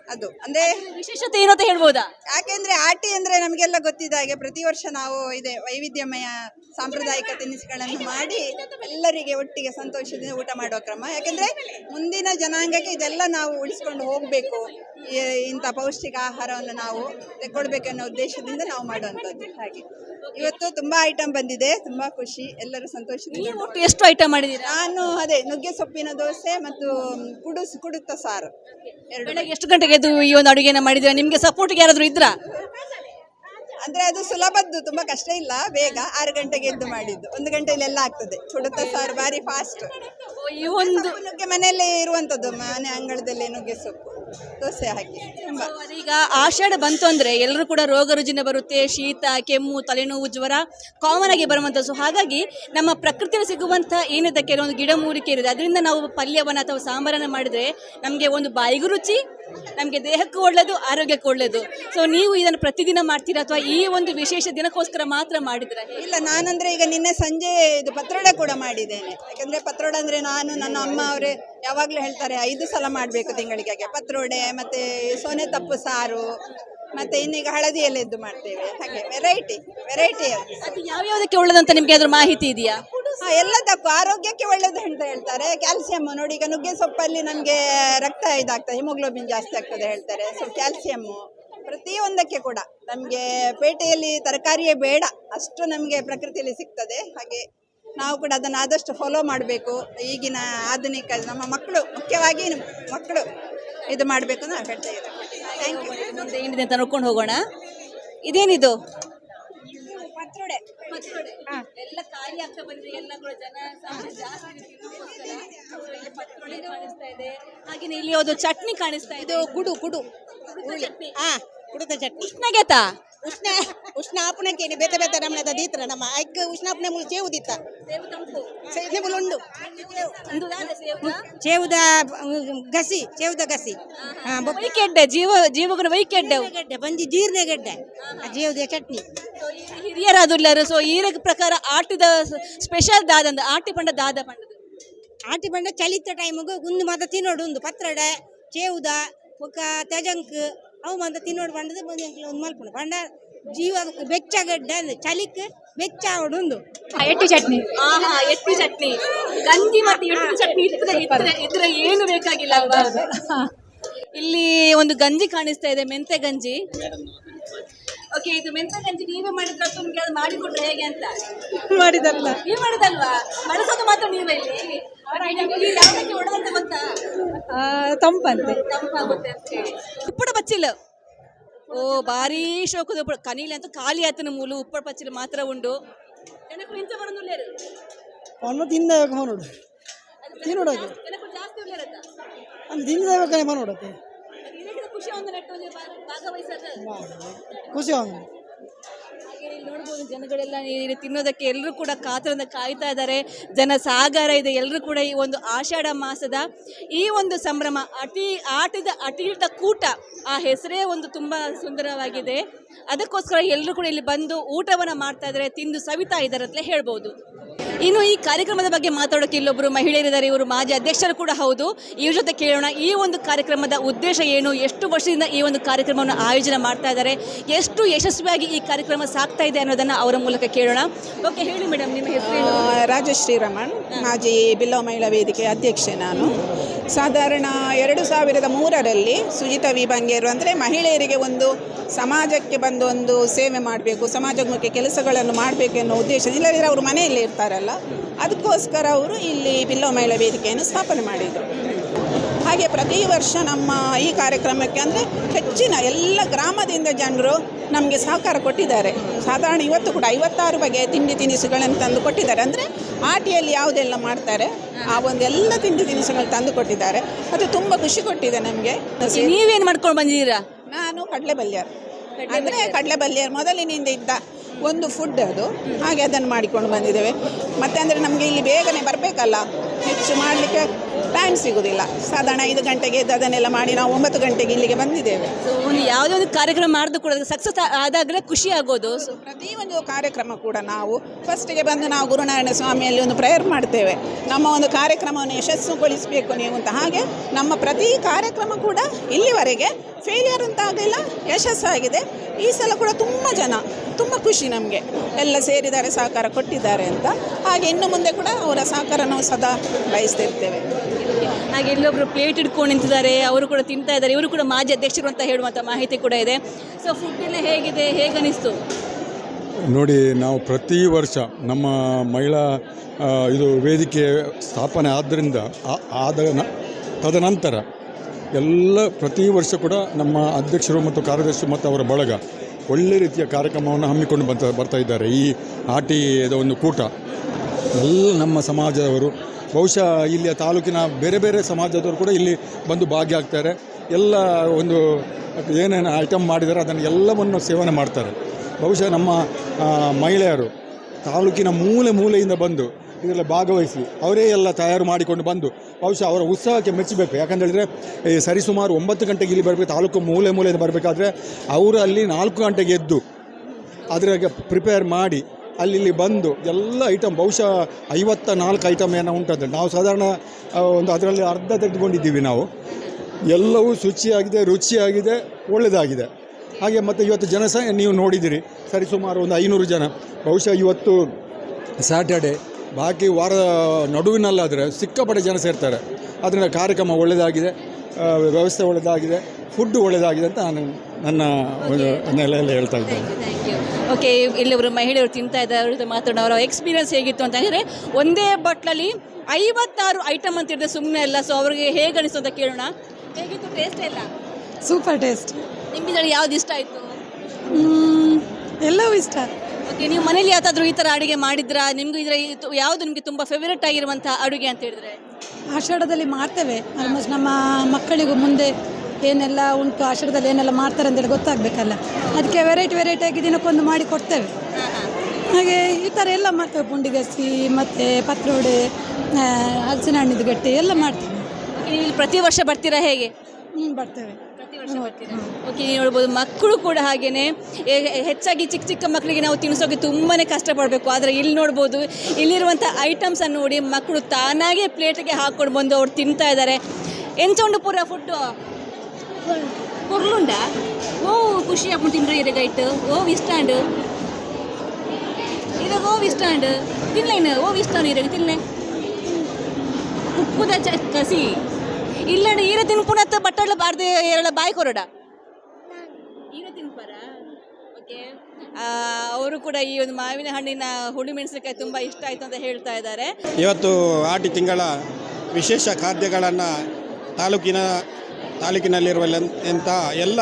ಅದು. ಅಂದ್ರೆ ವಿಶೇಷತೆ ಏನು ಅಂತ ಹೇಳ್ಬೋದಾ? ಯಾಕೆಂದ್ರೆ ಆಟಿ ಅಂದ್ರೆ ನಮಗೆಲ್ಲ ಗೊತ್ತಿದ್ದ ಹಾಗೆ ಪ್ರತಿ ವರ್ಷ ನಾವು ಇದೆ ವೈವಿಧ್ಯಮಯ ಸಾಂಪ್ರದಾಯಿಕ ತಿನಿಸುಗಳನ್ನು ಮಾಡಿ ಎಲ್ಲರಿಗೆ ಒಟ್ಟಿಗೆ ಸಂತೋಷದಿಂದ ಊಟ ಮಾಡುವ ಕ್ರಮ. ಯಾಕೆಂದ್ರೆ ಮುಂದಿನ ಜನಾಂಗಕ್ಕೆ ಇದೆಲ್ಲ ನಾವು ಉಳಿಸ್ಕೊಂಡು ಹೋಗಬೇಕು. ಇಂಥ ಪೌಷ್ಟಿಕ ಆಹಾರವನ್ನು ನಾವು ತೆಕ್ಕೊಳ್ಬೇಕನ್ನೋ ಉದ್ದೇಶದಿಂದ ನಾವು ಮಾಡುವಂಥದ್ದು. ಹಾಗೆ. ಇವತ್ತು ತುಂಬಾ ಐಟಮ್ ಬಂದಿದೆ. ತುಂಬಾ ಖುಷಿ. ಎಲ್ಲರೂ ಸಂತೋಷದಿಂದ ಒಟ್ಟು ಎಷ್ಟು ಐಟಮ್ ಮಾಡಿದ್ದೀರಾ? ನಾನು ಅದೇ ನುಗ್ಗೆ ಸೊಪ್ಪಿನ ದೋಸೆ ಮತ್ತು ಕುಡುಸ್ ಕುಡುತ್ತ ಸಾರು? ಬೆಳಗ್ಗೆ ಎಷ್ಟು ಗಂಟೆಗೆ ಎದ್ದು ಈ ಒಂದು ಅಡುಗೆನ ಮಾಡಿದ್ರೆ? ನಿಮಗೆ ಸಪೋರ್ಟ್ಗೆ ಯಾರಾದರೂ ಇದ್ರಾ? ಅಂದ್ರೆ ಅದು ಸುಲಭದ್ದು ತುಂಬಾ ಕಷ್ಟ ಇಲ್ಲ ಬೇಗ ಆರು ಗಂಟೆಗೆ ಎದ್ದು ಮಾಡಿದ್ದು. ಒಂದು ಗಂಟೆಯಲ್ಲಿ ಎಲ್ಲ ಆಗ್ತದೆ. ಕುಡುತ್ತ ಸಾರು ಬಾರಿ ಫಾಸ್ಟ್ ಈ ಒಂದು ನುಗ್ಗೆ ಮನೆಯಲ್ಲೇ ಇರುವಂತದ್ದು ಮನೆ ಅಂಗಳದಲ್ಲೇ ನುಗ್ಗೆ ಸೊಪ್ಪು. ದೋಸೆ ಹಾಕಿ. ಈಗ ಆಷಾಢ ಬಂತು ಅಂದ್ರೆ ಎಲ್ಲರೂ ಕೂಡ ರೋಗ ರುಜಿನ ಬರುತ್ತೆ, ಶೀತ, ಕೆಮ್ಮು, ತಲೆನೋವು, ಜ್ವರ ಕಾಮನ್ ಆಗಿ ಬರುವಂಥದ್ದು. ಸೊ ಹಾಗಾಗಿ ನಮ್ಮ ಪ್ರಕೃತಿಯಲ್ಲಿ ಸಿಗುವಂಥ ಏನಿದೆ, ಕೆಲವೊಂದು ಗಿಡಮೂಲಿಕೆ ಇರುತ್ತೆ. ಅದರಿಂದ ನಾವು ಪಲ್ಯವನ್ನು ಅಥವಾ ಸಾಂಬಾರನ್ನು ಮಾಡಿದ್ರೆ ನಮಗೆ ಒಂದು ಬಾಯಿಗೂ ರುಚಿ ನಮಗೆ ದೇಹಕ್ಕೂ ಒಳ್ಳೆಯದು ಆರೋಗ್ಯಕ್ಕೂ ಒಳ್ಳೆಯದು ಸೊ ನೀವು ಇದನ್ನು ಪ್ರತಿದಿನ ಮಾಡ್ತೀರಾ ಅಥವಾ ಈ ಒಂದು ವಿಶೇಷ ದಿನಕ್ಕೋಸ್ಕರ ಮಾತ್ರ ಮಾಡಿದ್ರೆ ಇಲ್ಲ, ನಾನಂದ್ರೆ ಈಗ ನಿನ್ನೆ ಸಂಜೆ ಇದು ಪತ್ರೊಡೆ ಕೂಡ ಮಾಡಿದ್ದೇನೆ. ಯಾಕಂದ್ರೆ ಪತ್ರೊಡೆ ಅಂದ್ರೆ ನಾನು, ನನ್ನ ಅಮ್ಮ ಅವರೇ ಯಾವಾಗ್ಲೂ ಹೇಳ್ತಾರೆ, ಐದು ಸಲ ಮಾಡಬೇಕು ತಿಂಗಳಿಗೆ ಪತ್ರೊಡೆ, ಮತ್ತೆ ಸೋನೆ ತಪ್ಪು ಸಾರು ಮತ್ತೆ ಇನ್ನೀಗ ಹಳದಿ ಎಲ್ಲದ್ದು ಮಾಡ್ತೇವೆ. ಹಾಗೆ ವೆರೈಟಿ ವೆರೈಟಿ ಯಾವ ಅದು ಯಾವ್ಯಾವುದಕ್ಕೆ ಒಳ್ಳೆದಂತ ನಿಮಗೆ ಅದ್ರ ಮಾಹಿತಿ ಇದೆಯಾ? ಹಾ ಎಲ್ಲದಕ್ಕೂ ಆರೋಗ್ಯಕ್ಕೆ ಒಳ್ಳೇದು ಅಂತ ಹೇಳ್ತಾರೆ. ಕ್ಯಾಲ್ಸಿಯಂ ನೋಡಿ ಈಗ ನುಗ್ಗೆ ಸೊಪ್ಪಲ್ಲಿ ನಮಗೆ ರಕ್ತ ಇದಾಗ್ತದೆ ಹಿಮೋಗ್ಲೋಬಿನ್ ಜಾಸ್ತಿ ಆಗ್ತದೆ ಹೇಳ್ತಾರೆ. ಸೊ ಕ್ಯಾಲ್ಸಿಯಮ್ಮು ಪ್ರತಿಯೊಂದಕ್ಕೆ ಕೂಡ. ನಮಗೆ ಪೇಟೆಯಲ್ಲಿ ತರಕಾರಿಯೇ ಬೇಡ ಅಷ್ಟು ನಮಗೆ ಪ್ರಕೃತಿಯಲ್ಲಿ ಸಿಗ್ತದೆ. ಹಾಗೆ ನಾವು ಕೂಡ ಅದನ್ನು ಆದಷ್ಟು ಫಾಲೋ ಮಾಡಬೇಕು. ಈಗಿನ ಆಧುನಿಕ ನಮ್ಮ ಮಕ್ಕಳು ಮುಖ್ಯವಾಗಿ ಮಕ್ಕಳು ಇದು ಮಾಡಬೇಕು ಅಂತ ಹೇಳ್ತಾ ಮುಂದೆ ಏನಿದೆ ಅಂತ ನೋಡ್ಕೊಂಡು ಹೋಗೋಣ. ಇದೇನಿದು? ಪತ್ರೊಡೆ. ಎಲ್ಲ ಖಾಲಿ ಆಗ್ತಾ ಬಂದ್ರೆ ಎಲ್ಲ ಕೂಡ ಜನ ಜಾಸ್ತಿ ಇದೆ ಪತ್ರೊಡೆ ಕಾಣಿಸ್ತಾ ಇದೆ. ಹಾಗೇನೆ ಇಲ್ಲಿ ಒಂದು ಚಟ್ನಿ ಕಾಣಿಸ್ತಾ ಇದೆ. ಗುಡು ಗುಡು. ಚಟ್ನಿ. ಹಾ. ಕುಡುತ್ತ ಚಟ್ನಿ. ಉಷ್ಣಗೆತ? ಉಷ್ಣ ಉಷ್ಣ ಆಪಣಕ್ಕೆ ಬೇತೆ ಬೇತೆ ನಮ್ಮನೆ ದೀತ್ರ ನಮ್ಮ ಐಕ್ ಉಷ್ಣಾಪಣೆ ಮುಳು ಚೇವು ದಿತ್ತ ಸೇವು ಸೇವು ಚೇವುದ ಗಸಿ ಚೇವುದ ಗಸಿ. ವೈಕೆಡ್ಡೆ ಜೀವ ಜೀವಗುಣ ವೈಕೆಡ್ಡೆ ಗೆಡ್ಡೆ ಬಂಜಿ ಜೀರ್ಣ ಗೆಡ್ಡೆ. ಜೇವುದ ಚಟ್ನಿ. ಹಿರಿಯರಾದುಲ್ಲರು ಸೊ ಈ ಪ್ರಕಾರ ಆಟದ ಸ್ಪೆಷಲ್ ದಾದ ಅಂದ ಆಟಿ ಪಂಡ ದಾದ ಪಂಡ ಆಟಿ ಪಂಡ ಚಲಿತ ಟೈಮಿಗೆ ಒಂದು ಮಾತ ತಿನ್ನೋಡು ಒಂದು ಪತ್ರಡೆ ಚೇವುದ ಬೊಕ್ಕ ತೆಜಂಕ್ ಅವು ಮಂದ ತಿನ್ನೋಡು ಬಂಡದು ಬಂದು ಒಂದು ಮಲ್ಪುಣ ಬಂಡ ಜೀವ ಬೆಚ್ಚ ಗಡ್ಡ ಅಂದ್ರೆ ಚಲಿಕ್ ಬೆಚ್ಚ ಅವಡು ಒಂದು ಎಟ್ಟಿ ಚಟ್ನಿ? ಆಹಾ ಎಟ್ಟಿ ಚಟ್ನಿ. ಗಂಜಿ ಮತ್ತೆ ಎಟ್ಟಿ ಚಟ್ನಿ ಇದ್ರೆ ಇದ್ರೆ ಇದ್ರೆ ಏನು ಬೇಕಾಗಿಲ್ಲ ಅಲ್ವಾ? ಇಲ್ಲಿ ಒಂದು ಗಂಜಿ ಕಾಣಿಸ್ತಾ ಇದೆ ಮೆಂತೆ ಗಂಜಿ. ಓಕೆ ಇದು ಮೆಂತೆ ಗಂಜಿ ನೀವೇ ಮಾಡಿದ್ರ ನಿಮ್ಗೆ ಅದು ಮಾಡಿಕೊಟ್ರೆ ಹೇಗೆ ಅಂತ? ಮಾಡಿದಲ್ಲ. ನೀವು ಮಾಡಿದಲ್ವಾ? ಬಳಸೋದು ಮಾತ್ರ ನೀವೇ ಇಲ್ಲಿ. ತಂಪಂತೆ. ಉಪ್ಪಡ ಬಚ್ಚಿಲ್ಲ ಓ ಭಾರಿ ಶೋಕದ ಉಪ್ಪಡ. ಕನೀಲಿ ಅಂತ ಖಾಲಿ ಆತನ ಮೂಲು ಉಪ್ಪಡ ಬಚ್ಚಿಲು ಮಾತ್ರ ಉಂಡು. ಅವನು ನೋಡು. ತಿನ್ನೋಡಕ್ಕೆ ನೋಡತ್ತೆ ಖುಷಿ ಒಂದು ಅವನು ಇಲ್ಲಿ ನೋಡ್ಬೋದು ಜನಗಳೆಲ್ಲ ತಿನ್ನೋದಕ್ಕೆ ಎಲ್ಲರೂ ಕೂಡ ಕಾತರದಿಂದ ಕಾಯ್ತಾ ಇದ್ದಾರೆ. ಜನ ಸಾಗರ ಇದೆ, ಎಲ್ಲರೂ ಕೂಡ ಈ ಒಂದು ಆಷಾಢ ಮಾಸದ ಈ ಒಂದು ಸಂಭ್ರಮ, ಅತಿ ಆಟದ ಅಟಿಯುತ ಕೂಟ ಆ ಹೆಸರೇ ಒಂದು ತುಂಬ ಸುಂದರವಾಗಿದೆ. ಅದಕ್ಕೋಸ್ಕರ ಎಲ್ಲರೂ ಕೂಡ ಇಲ್ಲಿ ಬಂದು ಊಟವನ್ನು ಮಾಡ್ತಾ ಇದ್ದಾರೆ, ತಿಂದು ಸವಿತಾ ಇದ್ದಾರೆ ಅಂತಲೇ ಹೇಳ್ಬೋದು. ಇನ್ನು ಈ ಕಾರ್ಯಕ್ರಮದ ಬಗ್ಗೆ ಮಾತಾಡೋಕೆ ಇಲ್ಲೊಬ್ಬರು ಮಹಿಳೆಯರಿದ್ದಾರೆ ಇವರು ಮಾಜಿ ಅಧ್ಯಕ್ಷರು ಕೂಡ ಹೌದು. ಇವ್ರ ಜೊತೆ ಕೇಳೋಣ ಈ ಒಂದು ಕಾರ್ಯಕ್ರಮದ ಉದ್ದೇಶ ಏನು? ಎಷ್ಟು ವರ್ಷದಿಂದ ಈ ಒಂದು ಕಾರ್ಯಕ್ರಮವನ್ನು ಆಯೋಜನೆ ಮಾಡ್ತಾ ಇದ್ದಾರೆ? ಎಷ್ಟು ಯಶಸ್ವಿಯಾಗಿ ಈ ಕಾರ್ಯಕ್ರಮ ಸಾಕ್ತಾ ಇದೆ ಅನ್ನೋದನ್ನ ಅವರ ಮೂಲಕ ಕೇಳೋಣ. ಓಕೆ ಹೇಳಿ ಮೇಡಮ್ ನಿಮ್ಮ ಹೆಸರು ರಾಜಶ್ರೀ ರಮಣ್ ಮಾಜಿ ಬಿಲ್ಲವ ಮಹಿಳಾ ವೇದಿಕೆ ಅಧ್ಯಕ್ಷೆ ನಾನು. ಸಾಧಾರಣ ಎರಡು ಸಾವಿರದ ಮೂರರಲ್ಲಿ ಸುಜಿತಾ ವಿ ಬಂಗೇರು ಅಂದರೆ ಮಹಿಳೆಯರಿಗೆ ಒಂದು ಸಮಾಜಕ್ಕೆ ಬಂದು ಒಂದು ಸೇವೆ ಮಾಡಬೇಕು ಸಮಾಜಮುಖಿ ಕೆಲಸಗಳನ್ನು ಮಾಡಬೇಕು ಎನ್ನುವ ಉದ್ದೇಶ ಇಲ್ಲದಿದ್ದರೆ ಅವರು ಮನೆಯಲ್ಲೇ ಇರ್ತಾರಲ್ಲ. ಅದಕ್ಕೋಸ್ಕರ ಅವರು ಇಲ್ಲಿ ಬಿಲ್ಲವ ಮಹಿಳಾ ವೇದಿಕೆಯನ್ನು ಸ್ಥಾಪನೆ ಮಾಡಿದರು. ಹಾಗೆ ಪ್ರತಿ ವರ್ಷ ನಮ್ಮ ಈ ಕಾರ್ಯಕ್ರಮಕ್ಕೆ ಅಂದರೆ ಹೆಚ್ಚಿನ ಎಲ್ಲ ಗ್ರಾಮದಿಂದ ಜನರು ನಮಗೆ ಸಹಕಾರ ಕೊಟ್ಟಿದ್ದಾರೆ. ಸಾಧಾರಣ ಇವತ್ತು ಕೂಡ ಐವತ್ತಾರು ಬಗೆಯ ತಿಂಡಿ ತಿನಿಸುಗಳನ್ನು ತಂದು ಕೊಟ್ಟಿದ್ದಾರೆ. ಅಂದರೆ ಆಟಿಯಲ್ಲಿ ಯಾವುದೆಲ್ಲ ಮಾಡ್ತಾರೆ ಆ ಒಂದೆಲ್ಲ ತಿಂಡಿ ತಿನಿಸುಗಳು ತಂದು ಕೊಟ್ಟಿದ್ದಾರೆ. ಅದು ತುಂಬ ಖುಷಿ ಕೊಟ್ಟಿದೆ ನಮಗೆ. ನೀವೇನು ಮಾಡ್ಕೊಂಡು ಬಂದಿದ್ದೀರಾ? ನಾನು ಕಡಲೆ ಬಲ್ಯಾರ್ ಅಂದರೆ ಕಡಲೆ ಬಲ್ಯಾರ್ ಮೊದಲಿನಿಂದ ಇದ್ದ ಒಂದು ಫುಡ್ ಅದು. ಹಾಗೆ ಅದನ್ನು ಮಾಡಿಕೊಂಡು ಬಂದಿದ್ದೇವೆ. ಮತ್ತೆ ಅಂದರೆ ನಮಗೆ ಇಲ್ಲಿ ಬೇಗನೆ ಬರಬೇಕಲ್ಲ. ಹೆಚ್ಚು ಮಾಡಲಿಕ್ಕೆ ಟೈಮ್ ಸಿಗೋದಿಲ್ಲ. ಸಾಧಾರಣ ಐದು ಗಂಟೆಗೆ ಎದ್ದು ಅದನ್ನೆಲ್ಲ ಮಾಡಿ ನಾವು ಒಂಬತ್ತು ಗಂಟೆಗೆ ಇಲ್ಲಿಗೆ ಬಂದಿದ್ದೇವೆ. ಒಂದು ಯಾವುದೇ ಒಂದು ಕಾರ್ಯಕ್ರಮ ಮಾಡಿದ್ರು ಕೂಡ ಸಕ್ಸಸ್ ಆದಾಗಲೇ ಖುಷಿ ಆಗೋದು. ಸೊ ಪ್ರತಿಯೊಂದು ಕಾರ್ಯಕ್ರಮ ಕೂಡ ನಾವು ಫಸ್ಟಿಗೆ ಬಂದು ನಾವು ಗುರುನಾರಾಯಣ ಸ್ವಾಮಿಯಲ್ಲಿ ಒಂದು ಪ್ರೇಯರ್ ಮಾಡ್ತೇವೆ. ನಮ್ಮ ಒಂದು ಕಾರ್ಯಕ್ರಮವನ್ನು ಯಶಸ್ಸುಗೊಳಿಸಬೇಕು ನೀವು ಅಂತ. ಹಾಗೆ ನಮ್ಮ ಪ್ರತಿ ಕಾರ್ಯಕ್ರಮ ಕೂಡ ಇಲ್ಲಿವರೆಗೆ ಫೇಲಿಯರ್ ಅಂತ ಆಗಲಿಲ್ಲ ಯಶಸ್ಸಾಗಿದೆ. ಈ ಸಲ ಕೂಡ ತುಂಬ ಜನ ತುಂಬ ಖುಷಿ ನಮಗೆ. ಎಲ್ಲ ಸೇರಿದ್ದಾರೆ ಸಹಕಾರ ಕೊಟ್ಟಿದ್ದಾರೆ ಅಂತ. ಹಾಗೆ ಇನ್ನು ಮುಂದೆ ಕೂಡ ಅವರ ಸಹಕಾರ ನಾವು ಸದಾ ಬಯಸ್ತಿರ್ತೇವೆ. ಹಾಗೆ ಇಲ್ಲೊಬ್ರು ಪ್ಲೇಟ್ ಇಟ್ಕೊಂಡು ನಿಂತಿದ್ದಾರೆ ಅವರು ಕೂಡ ತಿಂತಾ ಇದ್ದಾರೆ ಇವರು ಕೂಡ ಮಾಜಿ ಅಧ್ಯಕ್ಷರು ಅಂತ ಹೇಳುವಂಥ ಮಾಹಿತಿ ಕೂಡ ಇದೆ. ಸೊ ಫುಡ್ ಎಲ್ಲ ಹೇಗಿದೆ ಹೇಗೆ ಅನಿಸ್ತು? ನೋಡಿ ನಾವು ಪ್ರತಿ ವರ್ಷ ನಮ್ಮ ಮಹಿಳಾ ಇದು ವೇದಿಕೆ ಸ್ಥಾಪನೆ ಆದ್ದರಿಂದ ಆ- ಆದ ತದನಂತರ ಎಲ್ಲ ಪ್ರತಿ ವರ್ಷ ಕೂಡ ನಮ್ಮ ಅಧ್ಯಕ್ಷರು ಮತ್ತು ಕಾರ್ಯದರ್ಶಿ ಮತ್ತು ಅವರ ಬಳಗ ಒಳ್ಳೆ ರೀತಿಯ ಕಾರ್ಯಕ್ರಮವನ್ನು ಹಮ್ಮಿಕೊಂಡು ಬರ್ತಾ ಬರ್ತಾ ಇದ್ದಾರೆ. ಈ ಆಟಿದ ಒಂದು ಕೂಟ. ಎಲ್ಲ ನಮ್ಮ ಸಮಾಜದವರು, ಬಹುಶಃ ಇಲ್ಲಿಯ ತಾಲೂಕಿನ ಬೇರೆ ಬೇರೆ ಸಮಾಜದವರು ಕೂಡ ಇಲ್ಲಿ ಬಂದು ಭಾಗಿಯಾಗ್ತಾರೆ. ಎಲ್ಲ ಒಂದು ಏನೇನು ಐಟಮ್ ಮಾಡಿದ್ದಾರೆ ಅದನ್ನು ಎಲ್ಲವನ್ನು ಸೇವನೆ ಮಾಡ್ತಾರೆ. ಬಹುಶಃ ನಮ್ಮ ಮಹಿಳೆಯರು ತಾಲೂಕಿನ ಮೂಲೆ ಮೂಲೆಯಿಂದ ಬಂದು ಇದರಲ್ಲಿ ಭಾಗವಹಿಸಿ. ಅವರೇ ಎಲ್ಲ ತಯಾರು ಮಾಡಿಕೊಂಡು ಬಂದು ಬಹುಶಃ ಅವರ ಉತ್ಸಾಹಕ್ಕೆ ಮೆಚ್ಚಬೇಕು. ಯಾಕಂತೇಳಿದರೆ ಹೇಳಿದರೆ ಸರಿಸುಮಾರು ಒಂಬತ್ತು ಗಂಟೆಗೆ ಇಲ್ಲಿ ಬರಬೇಕು, ತಾಲೂಕು ಮೂಲೆ ಮೂಲೆಯಿಂದ ಬರಬೇಕಾದ್ರೆ ಅವರು ಅಲ್ಲಿ ನಾಲ್ಕು ಗಂಟೆಗೆ ಎದ್ದು ಅದರಾಗೆ ಪ್ರಿಪೇರ್ ಮಾಡಿ ಅಲ್ಲಿ ಬಂದು ಎಲ್ಲ ಐಟಮ್ ಬಹುಶಃ ಐವತ್ತ ನಾಲ್ಕು ಐಟಮ್ ಏನೋ ಉಂಟಂತೆ. ನಾವು ಸಾಧಾರಣ ಒಂದು ಅದರಲ್ಲಿ ಅರ್ಧ ತೆಗೆದುಕೊಂಡಿದ್ದೀವಿ ನಾವು. ಎಲ್ಲವೂ ಶುಚಿಯಾಗಿದೆ, ರುಚಿಯಾಗಿದೆ ಒಳ್ಳೆಯದಾಗಿದೆ ಹಾಗೆ ಮತ್ತು ಇವತ್ತು ಜನ ನೀವು ನೋಡಿದ್ದೀರಿ. ಸರಿಸುಮಾರು ಒಂದು ಐನೂರು ಜನ. ಬಹುಶಃ ಇವತ್ತು ಸ್ಯಾಟರ್ಡೆ ಬಾಕಿ ವಾರ ನಡುವಿನಲ್ಲಾದರೆ ಸಿಕ್ಕಾಪಟ್ಟೆ ಜನ ಸೇರ್ತಾರೆ. ಅದರಿಂದ ಕಾರ್ಯಕ್ರಮ ಒಳ್ಳೆಯದಾಗಿದೆ ವ್ಯವಸ್ಥೆ ಒಳ್ಳೆಯದಾಗಿದೆ ಫುಡ್ ಒಳ್ಳೆಯದಾಗಿದೆ ಅಂತ ನಾನು ನನ್ನ ಒಂದು ನೆಲೆಯಲ್ಲಿ ಹೇಳ್ತಾ ಇದ್ದೇನೆ. ಥ್ಯಾಂಕ್ ಯು ಓಕೆ ಇಲ್ಲೊಬ್ರು ಮಹಿಳೆಯರು ತಿಂತಾ ಇದ್ದಾರೆ ಮಾತ್ರ ಮಾತಾಡೋಣ. ಅವರ ಎಕ್ಸ್ಪೀರಿಯನ್ಸ್ ಹೇಗಿತ್ತು ಅಂತ ಹೇಳಿದ್ರೆ ಒಂದೇ ಬಟ್ಲಲ್ಲಿ ಐವತ್ತಾರು ಐಟಮ್ ಅಂತ ಹೇಳಿದ್ರೆ ಸುಮ್ಮನೆ ಅಲ್ಲ ಸೊ ಅವ್ರಿಗೆ ಹೇಗೆ ಅನಿಸ್ತು ಅಂತ ಕೇಳೋಣ. ಹೇಗಿತ್ತು ಟೇಸ್ಟ್ ಎಲ್ಲ? ಸೂಪರ್ ಟೇಸ್ಟ್ ನಿಮ್ಗೆ ಇದ್ರಲ್ಲಿ ಯಾವ್ದು ಇಷ್ಟ ಆಯಿತು? ಎಲ್ಲವೂ ಇಷ್ಟ. ಓಕೆ ನೀವು ಮನೇಲಿ ಯಾವ್ದಾದ್ರು ಈ ಥರ ಅಡುಗೆ ಮಾಡಿದ್ರಾ? ನಿಮ್ಗೆ ಇದರ ಇದು ಯಾವುದು ನಿಮಗೆ ತುಂಬ ಫೇವರೇಟ್ ಆಗಿರುವಂಥ ಅಡುಗೆ ಅಂತ ಹೇಳಿದ್ರೆ? ಆಷಾಢದಲ್ಲಿ ಮಾಡ್ತೇವೆ. ಆಲ್ಮೋಸ್ಟ್ ನಮ್ಮ ಮಕ್ಕಳಿಗೂ ಮುಂದೆ ಏನೆಲ್ಲ ಉಂಟು ಆಷಾಢದಲ್ಲಿ ಏನೆಲ್ಲ ಮಾಡ್ತಾರೆ ಅಂತೇಳಿ ಗೊತ್ತಾಗಬೇಕಲ್ಲ. ಅದಕ್ಕೆ ವೆರೈಟಿ ವೆರೈಟಿ ಆಗಿ ದಿನಕ್ಕೊಂದು ಮಾಡಿ ಕೊಡ್ತೇವೆ. ಹಾಗೆ ಈ ಥರ ಎಲ್ಲ ಮಾಡ್ತೇವೆ. ಪುಂಡಿಗಸಿ ಮತ್ತು ಪತ್ರೋಡೆ ಹಲಸಿನ ಹಣ್ಣಿದ ಗಟ್ಟಿ ಎಲ್ಲ ಮಾಡ್ತೇವೆ. ನೀವು ಇಲ್ಲಿ ಪ್ರತಿ ವರ್ಷ ಬರ್ತೀರಾ ಹೇಗೆ? ಹ್ಞೂ ಬರ್ತೇವೆ. ಓಕೆ ನೀವು ನೋಡ್ಬೋದು, ಮಕ್ಕಳು ಕೂಡ ಹಾಗೇನೆ. ಏ- ಹೆಚ್ಚಾಗಿ ಚಿಕ್ಕ ಚಿಕ್ಕ ಮಕ್ಕಳಿಗೆ ನಾವು ತಿನ್ನಿಸೋಕೆ ತುಂಬಾ ಕಷ್ಟಪಡಬೇಕು. ಆದರೆ ಇಲ್ಲಿ ನೋಡ್ಬೋದು, ಇಲ್ಲಿರುವಂಥ ಐಟಮ್ಸನ್ನು ನೋಡಿ ಮಕ್ಕಳು ತಾನಾಗೇ ಪ್ಲೇಟಿಗೆ ಹಾಕ್ಕೊಂಡು ಬಂದು ಅವ್ರು ತಿಂತಾ ಇದ್ದಾರೆ. ಎಂಚೊಂಡು ಪೂರ ಫುಡ್ಡು ಕೊರ್ಲುಂಡ ಓ, ಖುಷಿ ಆಗ್ಬಿಟ್ಟು ತಿನ್ರಿ ಇದೆ ಗೈಟ್ ಓ ಇಷ್ಟಾಂಡ್ ಇದಾಗ ಓ ಇಷ್ಟಾಂಡ್ ತಿನ್ಲೇನು ಓ ಇಷ್ಟಾಂಡ್ ಇರಾಗ ತಿನ್ಲೆ. ಉಪ್ಪುದ ಚ, ಕಸಿ. ಇಲ್ಲಂಡ ಈರ ತಿನ್ಪುನತ್ತ ಬಟ್ಟಳ ಬಾರ್ದು ಎರಡ ಬಾಯಿ ಕೊರಡ ಈರ ತಿನ್ಪಾರ ಓಕೆ. ಅವರು ಕೂಡ ಈ ಒಂದು ಮಾವಿನ ಹಣ್ಣಿನ ಹುಳಿ ಮೆಣಸಿನಕಾಯಿ ತುಂಬ ಇಷ್ಟ ಆಯ್ತು ಅಂತ ಹೇಳ್ತಾ ಇದ್ದಾರೆ. ಇವತ್ತು ಆಟಿ ತಿಂಗಳ ವಿಶೇಷ ಖಾದ್ಯಗಳನ್ನು ತಾಲೂಕಿನ ತಾಲೂಕಿನಲ್ಲಿರುವಂಥ ಎಲ್ಲ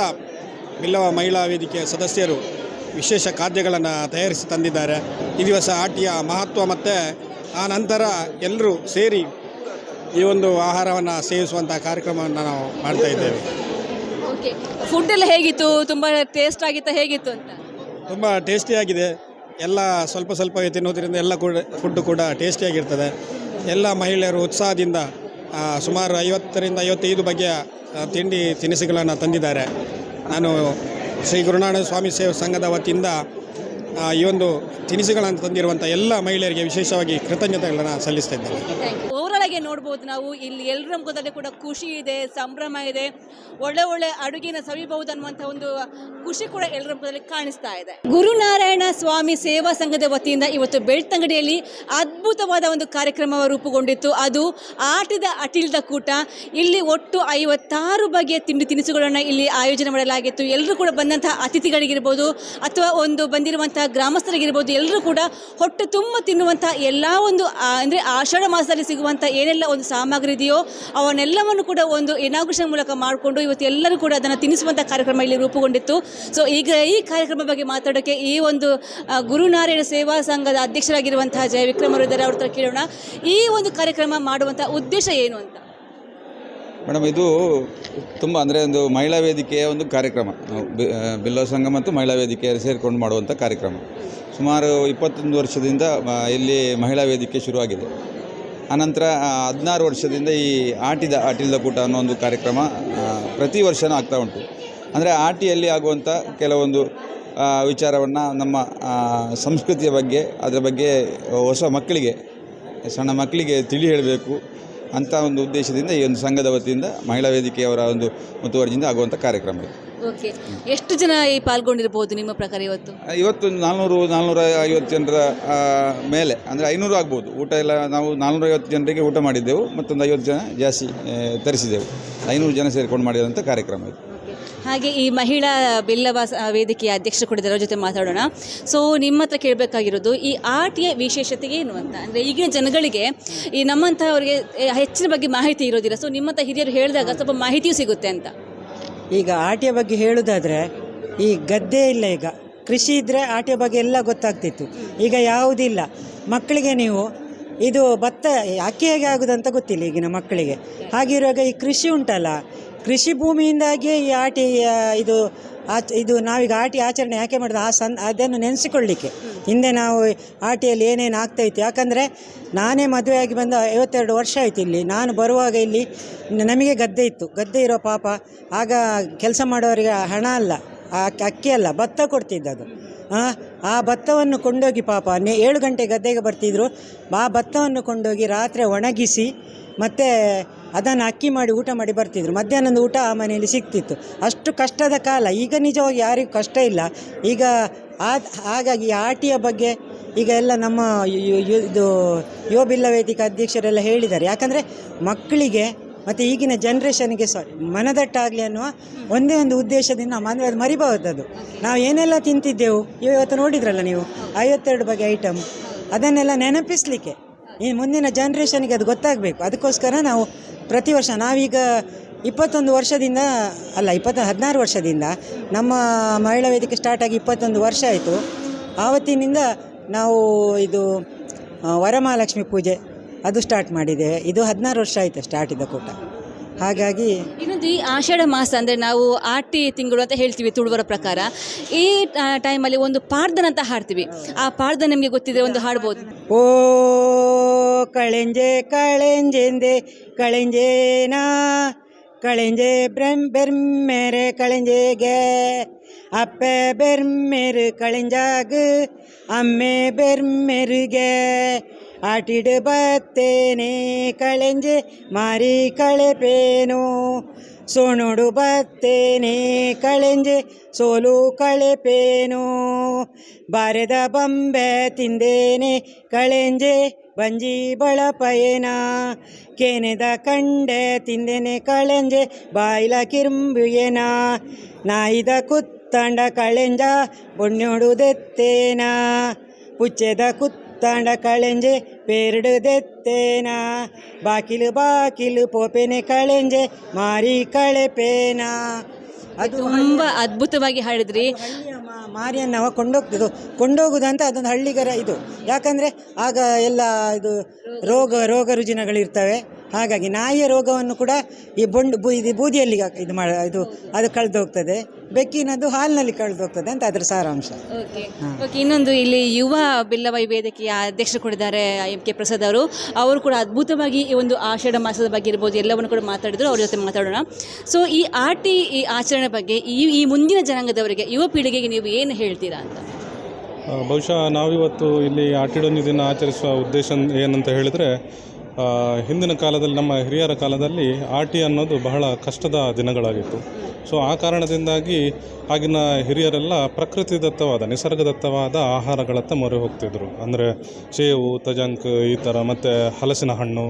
ಬಿಲ್ಲವ ಮಹಿಳಾ ವೇದಿಕೆಯ ಸದಸ್ಯರು ವಿಶೇಷ ಖಾದ್ಯಗಳನ್ನು ತಯಾರಿಸಿ ತಂದಿದ್ದಾರೆ. ಈ ದಿವಸ ಆಟಿಯ ಮಹತ್ವ ಮತ್ತು ಆ ನಂತರ ಎಲ್ಲರೂ ಸೇರಿ ಈ ಒಂದು ಆಹಾರವನ್ನು ಸೇವಿಸುವಂಥ ಕಾರ್ಯಕ್ರಮವನ್ನು ನಾವು ಮಾಡ್ತಾ ಇದ್ದೇವೆ. ಓಕೆ ಫುಡ್ ಎಲ್ಲ ಹೇಗಿತ್ತು? ತುಂಬ ಟೇಸ್ಟ್ ಆಗಿತ್ತು ಹೇಗಿತ್ತು ಅಂತ? ತುಂಬ ಟೇಸ್ಟಿಯಾಗಿದೆ ಎಲ್ಲ ಸ್ವಲ್ಪ ಸ್ವಲ್ಪ ತಿನ್ನೋದ್ರಿಂದ ಎಲ್ಲ ಕೂಡ ಫುಡ್ ಕೂಡ ಟೇಸ್ಟಿಯಾಗಿರ್ತದೆ ಎಲ್ಲ ಮಹಿಳೆಯರು ಉತ್ಸಾಹದಿಂದ ಆ, ಸುಮಾರು ಐವತ್ತರಿಂದ ಐವತ್ತೈದು ಬಗೆಯ ಆ, ತಿಂಡಿ ತಿನಿಸುಗಳನ್ನು ತಂದಿದ್ದಾರೆ. ನಾನು ಶ್ರೀ ಗುರುನಾಥ ಸ್ವಾಮಿ ಸೇವಾ ಸಂಘದ ವತಿಯಿಂದ ಆ, ಈ ಒಂದು ತಿನಿಸುಗಳನ್ನು ತಂದಿರುವಂಥ ಎಲ್ಲ ಮಹಿಳೆಯರಿಗೆ ವಿಶೇಷವಾಗಿ ಕೃತಜ್ಞತೆಗಳನ್ನು ಸಲ್ಲಿಸ್ತಾ ಇದ್ದೇನೆ. ಆಗಿ ನೋಡ್ಬೋದು ನಾವು. ಇಲ್ಲಿ ಎಲ್ಲರ ಮುಖದಲ್ಲಿ ಕೂಡ ಖುಷಿ ಇದೆ, ಸಂಭ್ರಮ ಇದೆ. ಒಳ್ಳೆ ಒಳ್ಳೆ ಅಡುಗೆನ ಸವಿಬಹುದು ಅನ್ನುವಂಥ ಒಂದು ಖುಷಿ ಕೂಡ ಎಲ್ಲರ ಮುಖದಲ್ಲಿ ಕಾಣಿಸ್ತಾ ಇದೆ. ಗುರುನಾರಾಯಣ ಸ್ವಾಮಿ ಸೇವಾ ಸಂಘದ ವತಿಯಿಂದ ಇವತ್ತು ಬೆಳ್ತಂಗಡಿಯಲ್ಲಿ ಅದ್ಭುತವಾದ ಒಂದು ಕಾರ್ಯಕ್ರಮ ರೂಪುಗೊಂಡಿತ್ತು. ಅದು ಆಟದ ಅಟಿಲ್ದ ಕೂಟ. ಇಲ್ಲಿ ಒಟ್ಟು ಐವತ್ತಾರು ಬಗೆಯ ತಿಂಡಿ ತಿನಿಸುಗಳನ್ನು ಇಲ್ಲಿ ಆಯೋಜನೆ ಮಾಡಲಾಗಿತ್ತು. ಎಲ್ಲರೂ ಕೂಡ ಬಂದಂತಹ ಅತಿಥಿಗಳಿಗಿರ್ಬೋದು ಅಥವಾ ಒಂದು ಬಂದಿರುವಂತಹ ಗ್ರಾಮಸ್ಥರಿಗಿರ್ಬೋದು ಎಲ್ಲರೂ ಕೂಡ ಹೊಟ್ಟೆ ತುಂಬ ತಿನ್ನುವಂತಹ ಎಲ್ಲ ಒಂದು ಅಂದರೆ ಆಷಾಢ ಮಾಸದಲ್ಲಿ ಸಿಗುವಂಥ ಏನೆಲ್ಲ ಒಂದು ಸಾಮಗ್ರಿ ಇದೆಯೋ ಅವನ್ನೆಲ್ಲವನ್ನು ಕೂಡ ಒಂದು ಇನಾಗ್ರೇಷನ್ ಮೂಲಕ ಮಾಡಿಕೊಂಡು ಇವತ್ತು ಎಲ್ಲರೂ ಕೂಡ ಅದನ್ನು ತಿನ್ನಿಸುವಂಥ ಕಾರ್ಯಕ್ರಮ ಇಲ್ಲಿ ರೂಪುಗೊಂಡಿತ್ತು. ಸೊ ಈಗ ಈ ಕಾರ್ಯಕ್ರಮ ಬಗ್ಗೆ ಮಾತಾಡೋಕ್ಕೆ ಈ ಒಂದು ಗುರುನಾರಾಯಣ ಸೇವಾ ಸಂಘದ ಅಧ್ಯಕ್ಷರಾಗಿರುವಂತಹ ಜಯ ವಿಕ್ರಮ ಅವರು ಹತ್ರ ಕೇಳೋಣ. ಈ ಒಂದು ಕಾರ್ಯಕ್ರಮ ಮಾಡುವಂಥ ಉದ್ದೇಶ ಏನು ಅಂತ? ಮೇಡಮ್, ಇದು ತುಂಬ ಅಂದರೆ ಒಂದು ಮಹಿಳಾ ವೇದಿಕೆಯ ಒಂದು ಕಾರ್ಯಕ್ರಮ. ಬಿಲ್ಲೋ ಸಂಘ ಮತ್ತು ಮಹಿಳಾ ವೇದಿಕೆ ಸೇರಿಕೊಂಡು ಮಾಡುವಂಥ ಕಾರ್ಯಕ್ರಮ. ಸುಮಾರು ಇಪ್ಪತ್ತೊಂದು ವರ್ಷದಿಂದ ಇಲ್ಲಿ ಮಹಿಳಾ ವೇದಿಕೆ ಶುರುವಾಗಿದೆ. ಆನಂತರ ಹದಿನಾರು ವರ್ಷದಿಂದ ಈ ಆಟಿದ, ಆಟಿಲ್ದ ಕೂಟ ಅನ್ನೋ ಒಂದು ಕಾರ್ಯಕ್ರಮ ಪ್ರತಿ ವರ್ಷವೂ ಆಗ್ತಾ ಉಂಟು. ಅಂದರೆ ಆಟಿಯಲ್ಲಿ ಆಗುವಂಥ ಕೆಲವೊಂದು ವಿಚಾರವನ್ನು ನಮ್ಮ ಸಂಸ್ಕೃತಿಯ ಬಗ್ಗೆ, ಅದರ ಬಗ್ಗೆ ಹೊಸ ಮಕ್ಕಳಿಗೆ, ಸಣ್ಣ ಮಕ್ಕಳಿಗೆ ತಿಳಿ ಹೇಳಬೇಕು ಅಂತ ಒಂದು ಉದ್ದೇಶದಿಂದ ಈ ಒಂದು ಸಂಘದ ವತಿಯಿಂದ ಮಹಿಳಾ ವೇದಿಕೆಯವರ ಒಂದು ಮುತುವರ್ಜಿಯಿಂದ ಆಗುವಂಥ ಕಾರ್ಯಕ್ರಮ ಇದು. ಓಕೆ. ಎಷ್ಟು ಜನ ಈ ಪಾಲ್ಗೊಂಡಿರಬಹುದು ನಿಮ್ಮ ಪ್ರಕಾರ ಇವತ್ತು? ಇವತ್ತು ನಾಲ್ನೂರು ನಾಲ್ನೂರ ಐವತ್ತು ಜನರ ಆ, ಮೇಲೆ ಅಂದರೆ ಐನೂರು ಆಗ್ಬೋದು. ಊಟ ಎಲ್ಲ ನಾವು ನಾಲ್ನೂರ ಐವತ್ತು ಜನರಿಗೆ ಊಟ ಮಾಡಿದ್ದೆವು ಮತ್ತೊಂದು ಐವತ್ತು ಜನ ಜಾಸ್ತಿ ಆ, ತರಿಸಿದೆವು ಐನೂರು ಜನ ಸೇರಿಕೊಂಡು ಮಾಡಿದಂಥ ಕಾರ್ಯಕ್ರಮ ಇದು. ಹಾಗೆ ಈ ಮಹಿಳಾ ಬಿಲ್ಲವ ಸ- ವೇದಿಕೆಯ ಅಧ್ಯಕ್ಷರು ಕೂಡ ಜೊತೆ ಮಾತಾಡೋಣ. ಸೊ ನಿಮ್ಮ ಹತ್ರ ಕೇಳಬೇಕಾಗಿರೋದು ಈ ಆಟಿಯ ವಿಶೇಷತೆ ಏನು ಅಂತ? ಅಂದರೆ ಈಗಿನ ಜನಗಳಿಗೆ ಈ ನಮ್ಮಂತಹವರಿಗೆ ಹೆಚ್ಚಿನ ಬಗ್ಗೆ ಮಾಹಿತಿ ಇರೋದಿಲ್ಲ. ಸೊ ನಿಮ್ಮಂಥ ಹಿರಿಯರು ಹೇಳಿದಾಗ ಸ್ವಲ್ಪ ಮಾಹಿತಿಯೂ ಸಿಗುತ್ತೆ ಅಂತ. ಈಗ ಆಟೆಯ ಬಗ್ಗೆ ಹೇಳುವುದಾದರೆ ಈ ಗದ್ದೆ ಇಲ್ಲ ಈಗ. ಕೃಷಿ ಇದ್ದರೆ ಆಟಿಯ ಬಗ್ಗೆ ಎಲ್ಲ ಗೊತ್ತಾಗ್ತಿತ್ತು. ಈಗ ಯಾವುದಿಲ್ಲ. ಮಕ್ಕಳಿಗೆ ನೀವು, ಇದು ಭತ್ತ, ಅಕ್ಕಿ ಹೇಗೆ ಆಗುದಂತ ಗೊತ್ತಿಲ್ಲ ಈಗಿನ ಮಕ್ಕಳಿಗೆ. ಹಾಗಿರುವಾಗ ಈ ಕೃಷಿ ಉಂಟಲ್ಲ ಕೃಷಿ ಭೂಮಿಯಿಂದಾಗಿಯೇ ಈ ಆಟಿ ಇದು ಆಚ ಇದು ನಾವೀಗ ಆಟಿ ಆಚರಣೆ ಯಾಕೆ ಮಾಡೋದು ಆ ಸನ್ ಅದನ್ನು ನೆನೆಸಿಕೊಳ್ಳಿಕ್ಕೆ. ಹಿಂದೆ ನಾವು ಆಟಿಯಲ್ಲಿ ಏನೇನು ಆಗ್ತಾ ಇತ್ತು? ಯಾಕಂದರೆ ನಾನೇ ಮದುವೆಯಾಗಿ ಬಂದ ಐವತ್ತೆರಡು ವರ್ಷ ಆಯಿತು ಇಲ್ಲಿ. ನಾನು ಬರುವಾಗ ಇಲ್ಲಿ ನಮಗೆ ಗದ್ದೆ ಇತ್ತು. ಗದ್ದೆ ಇರೋ ಪಾಪ ಆಗ ಕೆಲಸ ಮಾಡೋರಿಗೆ ಹಣ ಅಲ್ಲ. ಅಕ್ಕಿ- ಅಲ್ಲ ಭತ್ತ ಕೊಡ್ತಿದ್ದದು ಆ, ಆ ಭತ್ತವನ್ನು ಕೊಂಡೋಗಿ ಪಾಪ ಏಳು ಗಂಟೆ ಗದ್ದೆಗೆ ಬರ್ತಿದ್ರು. ಆ ಭತ್ತವನ್ನು ಕೊಂಡೋಗಿ ರಾತ್ರಿ ಒಣಗಿಸಿ ಮತ್ತು ಅದನ್ನು ಅಕ್ಕಿ ಮಾಡಿ ಊಟ ಮಾಡಿ ಬರ್ತಿದ್ರು. ಮಧ್ಯಾಹ್ನದ ಊಟ ಆ ಮನೆಯಲ್ಲಿ ಸಿಗ್ತಿತ್ತು ಅಷ್ಟು ಕಷ್ಟದ ಕಾಲ. ಈಗ ನಿಜವಾಗಿ ಯಾರಿಗೂ ಕಷ್ಟ ಇಲ್ಲ. ಈಗ ಆ ಹಾಗಾಗಿ ಆಟಿಯ ಬಗ್ಗೆ ಈಗ ಎಲ್ಲ ನಮ್ಮ ಇದು ಯುವ ಬಿಲ್ಲ ವೇದಿಕೆ ಅಧ್ಯಕ್ಷರೆಲ್ಲ ಹೇಳಿದ್ದಾರೆ. ಯಾಕಂದರೆ ಮಕ್ಕಳಿಗೆ ಮತ್ತು ಈಗಿನ ಜನ್ರೇಷನ್ಗೆ ಸಾರಿ ಮನದಟ್ಟಾಗಲಿ ಅನ್ನುವ ಒಂದೇ ಒಂದು ಉದ್ದೇಶದಿಂದ ನಾವು ಅಂದರೆ ಅದು ಮರಿಬಾರ್ದು ಅದು. ನಾವು ಏನೆಲ್ಲ ತಿಂತಿದ್ದೆವು? ಇವತ್ತು ನೋಡಿದ್ರಲ್ಲ ನೀವು? ಐವತ್ತೆರಡು ಬಗೆ ಐಟಮ್ ಅದನ್ನೆಲ್ಲ ನೆನಪಿಸಲಿಕ್ಕೆ. ಈ ಮುಂದಿನ ಜನ್ರೇಷನ್ಗೆ ಅದು ಗೊತ್ತಾಗಬೇಕು. ಅದಕ್ಕೋಸ್ಕರ ನಾವು ಪ್ರತಿ ವರ್ಷ ನಾವೀಗ ಇಪ್ಪತ್ತೊಂದು ವರ್ಷದಿಂದ ಅಲ್ಲ ಇಪ್ಪತ್ತ ಹದಿನಾರು ವರ್ಷದಿಂದ ನಮ್ಮ ಮಹಿಳಾ ವೇದಿಕೆ ಸ್ಟಾರ್ಟ್ ಆಗಿ ಇಪ್ಪತ್ತೊಂದು ವರ್ಷ ಆಯಿತು. ಆವತ್ತಿನಿಂದ ನಾವು ಇದು ವರಮಹಾಲಕ್ಷ್ಮಿ ಪೂಜೆ ಅದು ಸ್ಟಾರ್ಟ್ ಮಾಡಿದ್ದೇವೆ ಇದು ಹದಿನಾರು ವರ್ಷ ಆಯಿತು ಸ್ಟಾರ್ಟ್ ಇದ್ದ ಕೂಟ. ಹಾಗಾಗಿ ಇನ್ನೊಂದು ಈ ಆಷಾಢ ಮಾಸ ಅಂದರೆ ನಾವು ಆಟಿ ತಿಂಗಳು ಅಂತ ಹೇಳ್ತೀವಿ ತುಳುವರ ಪ್ರಕಾರ. ಈ ಟೈಮಲ್ಲಿ ಒಂದು ಪಾರ್ದನ ಅಂತ ಹಾಡ್ತೀವಿ. ಆ ಪಾರ್ದ ನಿಮಗೆ ಗೊತ್ತಿದೆ ಒಂದು ಹಾಡ್ಬೋದು. ಓ ಕಳೆಂಜೆ ಕಳೆಂಜೆಂದೆ ಕಳೆಂಜೇನಾ ಕಳೆಂಜೆ ಬ್ರಮ್ ಬೆರ್ಮೆರೆ ಕಳೆಂಜೆಗೆ. ಅಪ್ಪೆ ಬೆರ್ಮೆರು ಕಳೆಂಜಾಗ ಅಮ್ಮೆ ಬೆರ್ಮೆರುಗೆ ಆಟಿಡು ಬತ್ತೇನೆ ಕಳೆಂಜೆ ಮಾರಿ ಕಳೆಪೇನು ಸೋಣುಡು ಬತ್ತೇನೆ ಕಳೆಂಜೆ ಸೋಲು ಕಳೆಪೇನು ಬಾರೆದ ಬಂಬೆ ತಿಂದೇನೆ ಕಳೆಂಜೆ ಬಂಜಿ ಬಳಪಯೇನ ಕೇನೆದ ಕಂಡೆ ತಿಂದೇನೆ ಕಳೆಂಜೆ ಬಾಯಿಲ ಕಿರುಂಬುಯೇನ ನಾಯಿದ ಕುತ್ತಂಡ ಕಳೆಂಜ ಬೊಣ್ಣೊಡುದೆತ್ತೇನ ಪುಚ್ಚೆದ ಕುತ್ತಾಂಡ ಕಳೆಂಜೆ ಪೇರ್ಡುದೆತ್ತೇನ ಬಾಕಿಲು ಬಾಕಿಲು ಪೋಪೆನೆ ಕಳೆಂಜೆ ಮಾರಿ ಕಳೆಪೇನ? ಅದು ತುಂಬ ಅದ್ಭುತವಾಗಿ ಹಾಡಿದ್ರಿ. ಮಾರಿಯನ್ನ ಅವ ಕೊಂಡೋಗ್ತದೆ. ಕೊಂಡೋಗುದಂತ ಅದೊಂದು ಹಳ್ಳಿಗರ ಇದು. ಯಾಕಂದರೆ ಆಗ ಎಲ್ಲ ಇದು ರೋಗ ರೋಗ ರುಜಿನಗಳಿರ್ತವೆ. ಹಾಗಾಗಿ ನಾಯಿಯ ರೋಗವನ್ನು ಕೂಡ ಈ ಬೊಂಡ್ ಬೂ ಇದು ಬೂದಿಯಲ್ಲಿ ಇದು ಮಾಡ ಇದು ಅದು ಕಳೆದು ಹೋಗ್ತದೆ. ಬೆಕ್ಕಿನದು ಹಾಲಿನಲ್ಲಿ ಕಳೆದು ಹೋಗ್ತದೆ ಅಂತ ಅದರ ಸಾರಾಂಶ. ಓಕೆ. ಓಕೆ ಇನ್ನೊಂದು ಇಲ್ಲಿ ಯುವ ಬಿಲ್ಲವೈ ವೇದಿಕೆಯ ಅಧ್ಯಕ್ಷರು ಕೊಡಿದ್ದಾರೆ ಎಂ ಕೆ ಪ್ರಸಾದ್ ಅವರು. ಅವರು ಕೂಡ ಅದ್ಭುತವಾಗಿ ಈ ಒಂದು ಆಷಾಢ ಮಾಸದ ಬಗ್ಗೆ ಇರ್ಬೋದು ಎಲ್ಲವನ್ನು ಕೂಡ ಮಾತಾಡಿದ್ರು. ಅವ್ರ ಜೊತೆ ಮಾತಾಡೋಣ. ಸೊ ಈ ಆಟಿ ಈ ಆಚರಣೆ ಬಗ್ಗೆ ಈ ಈ ಮುಂದಿನ ಜನಾಂಗದವರಿಗೆ ಯುವ ಪೀಳಿಗೆಗೆ ನೀವು ಏನು ಹೇಳ್ತೀರಾ ಅಂತ? ಬಹುಶಃ ನಾವಿವತ್ತು ಇಲ್ಲಿ ಆಟಿಡೋನಿ ದಿನ ಆಚರಿಸುವ ಉದ್ದೇಶ ಏನಂತ ಹೇಳಿದರೆ ಹಿಂದಿನ ಕಾಲದಲ್ಲಿ, ನಮ್ಮ ಹಿರಿಯರ ಕಾಲದಲ್ಲಿ ಆಟಿ ಅನ್ನೋದು ಬಹಳ ಕಷ್ಟದ ದಿನಗಳಾಗಿತ್ತು. ಸೊ ಆ ಕಾರಣದಿಂದಾಗಿ ಆಗಿನ ಹಿರಿಯರೆಲ್ಲ ಪ್ರಕೃತಿದತ್ತವಾದ ನಿಸರ್ಗದತ್ತವಾದ ಆಹಾರಗಳತ್ತ ಮೊರೆ ಹೋಗ್ತಿದ್ರು. ಅಂದರೆ ಸೇವು, ತಜಂಕ್ ಈ ಥರ ಮತ್ತು ಹಲಸಿನ ಹಣ್ಣು,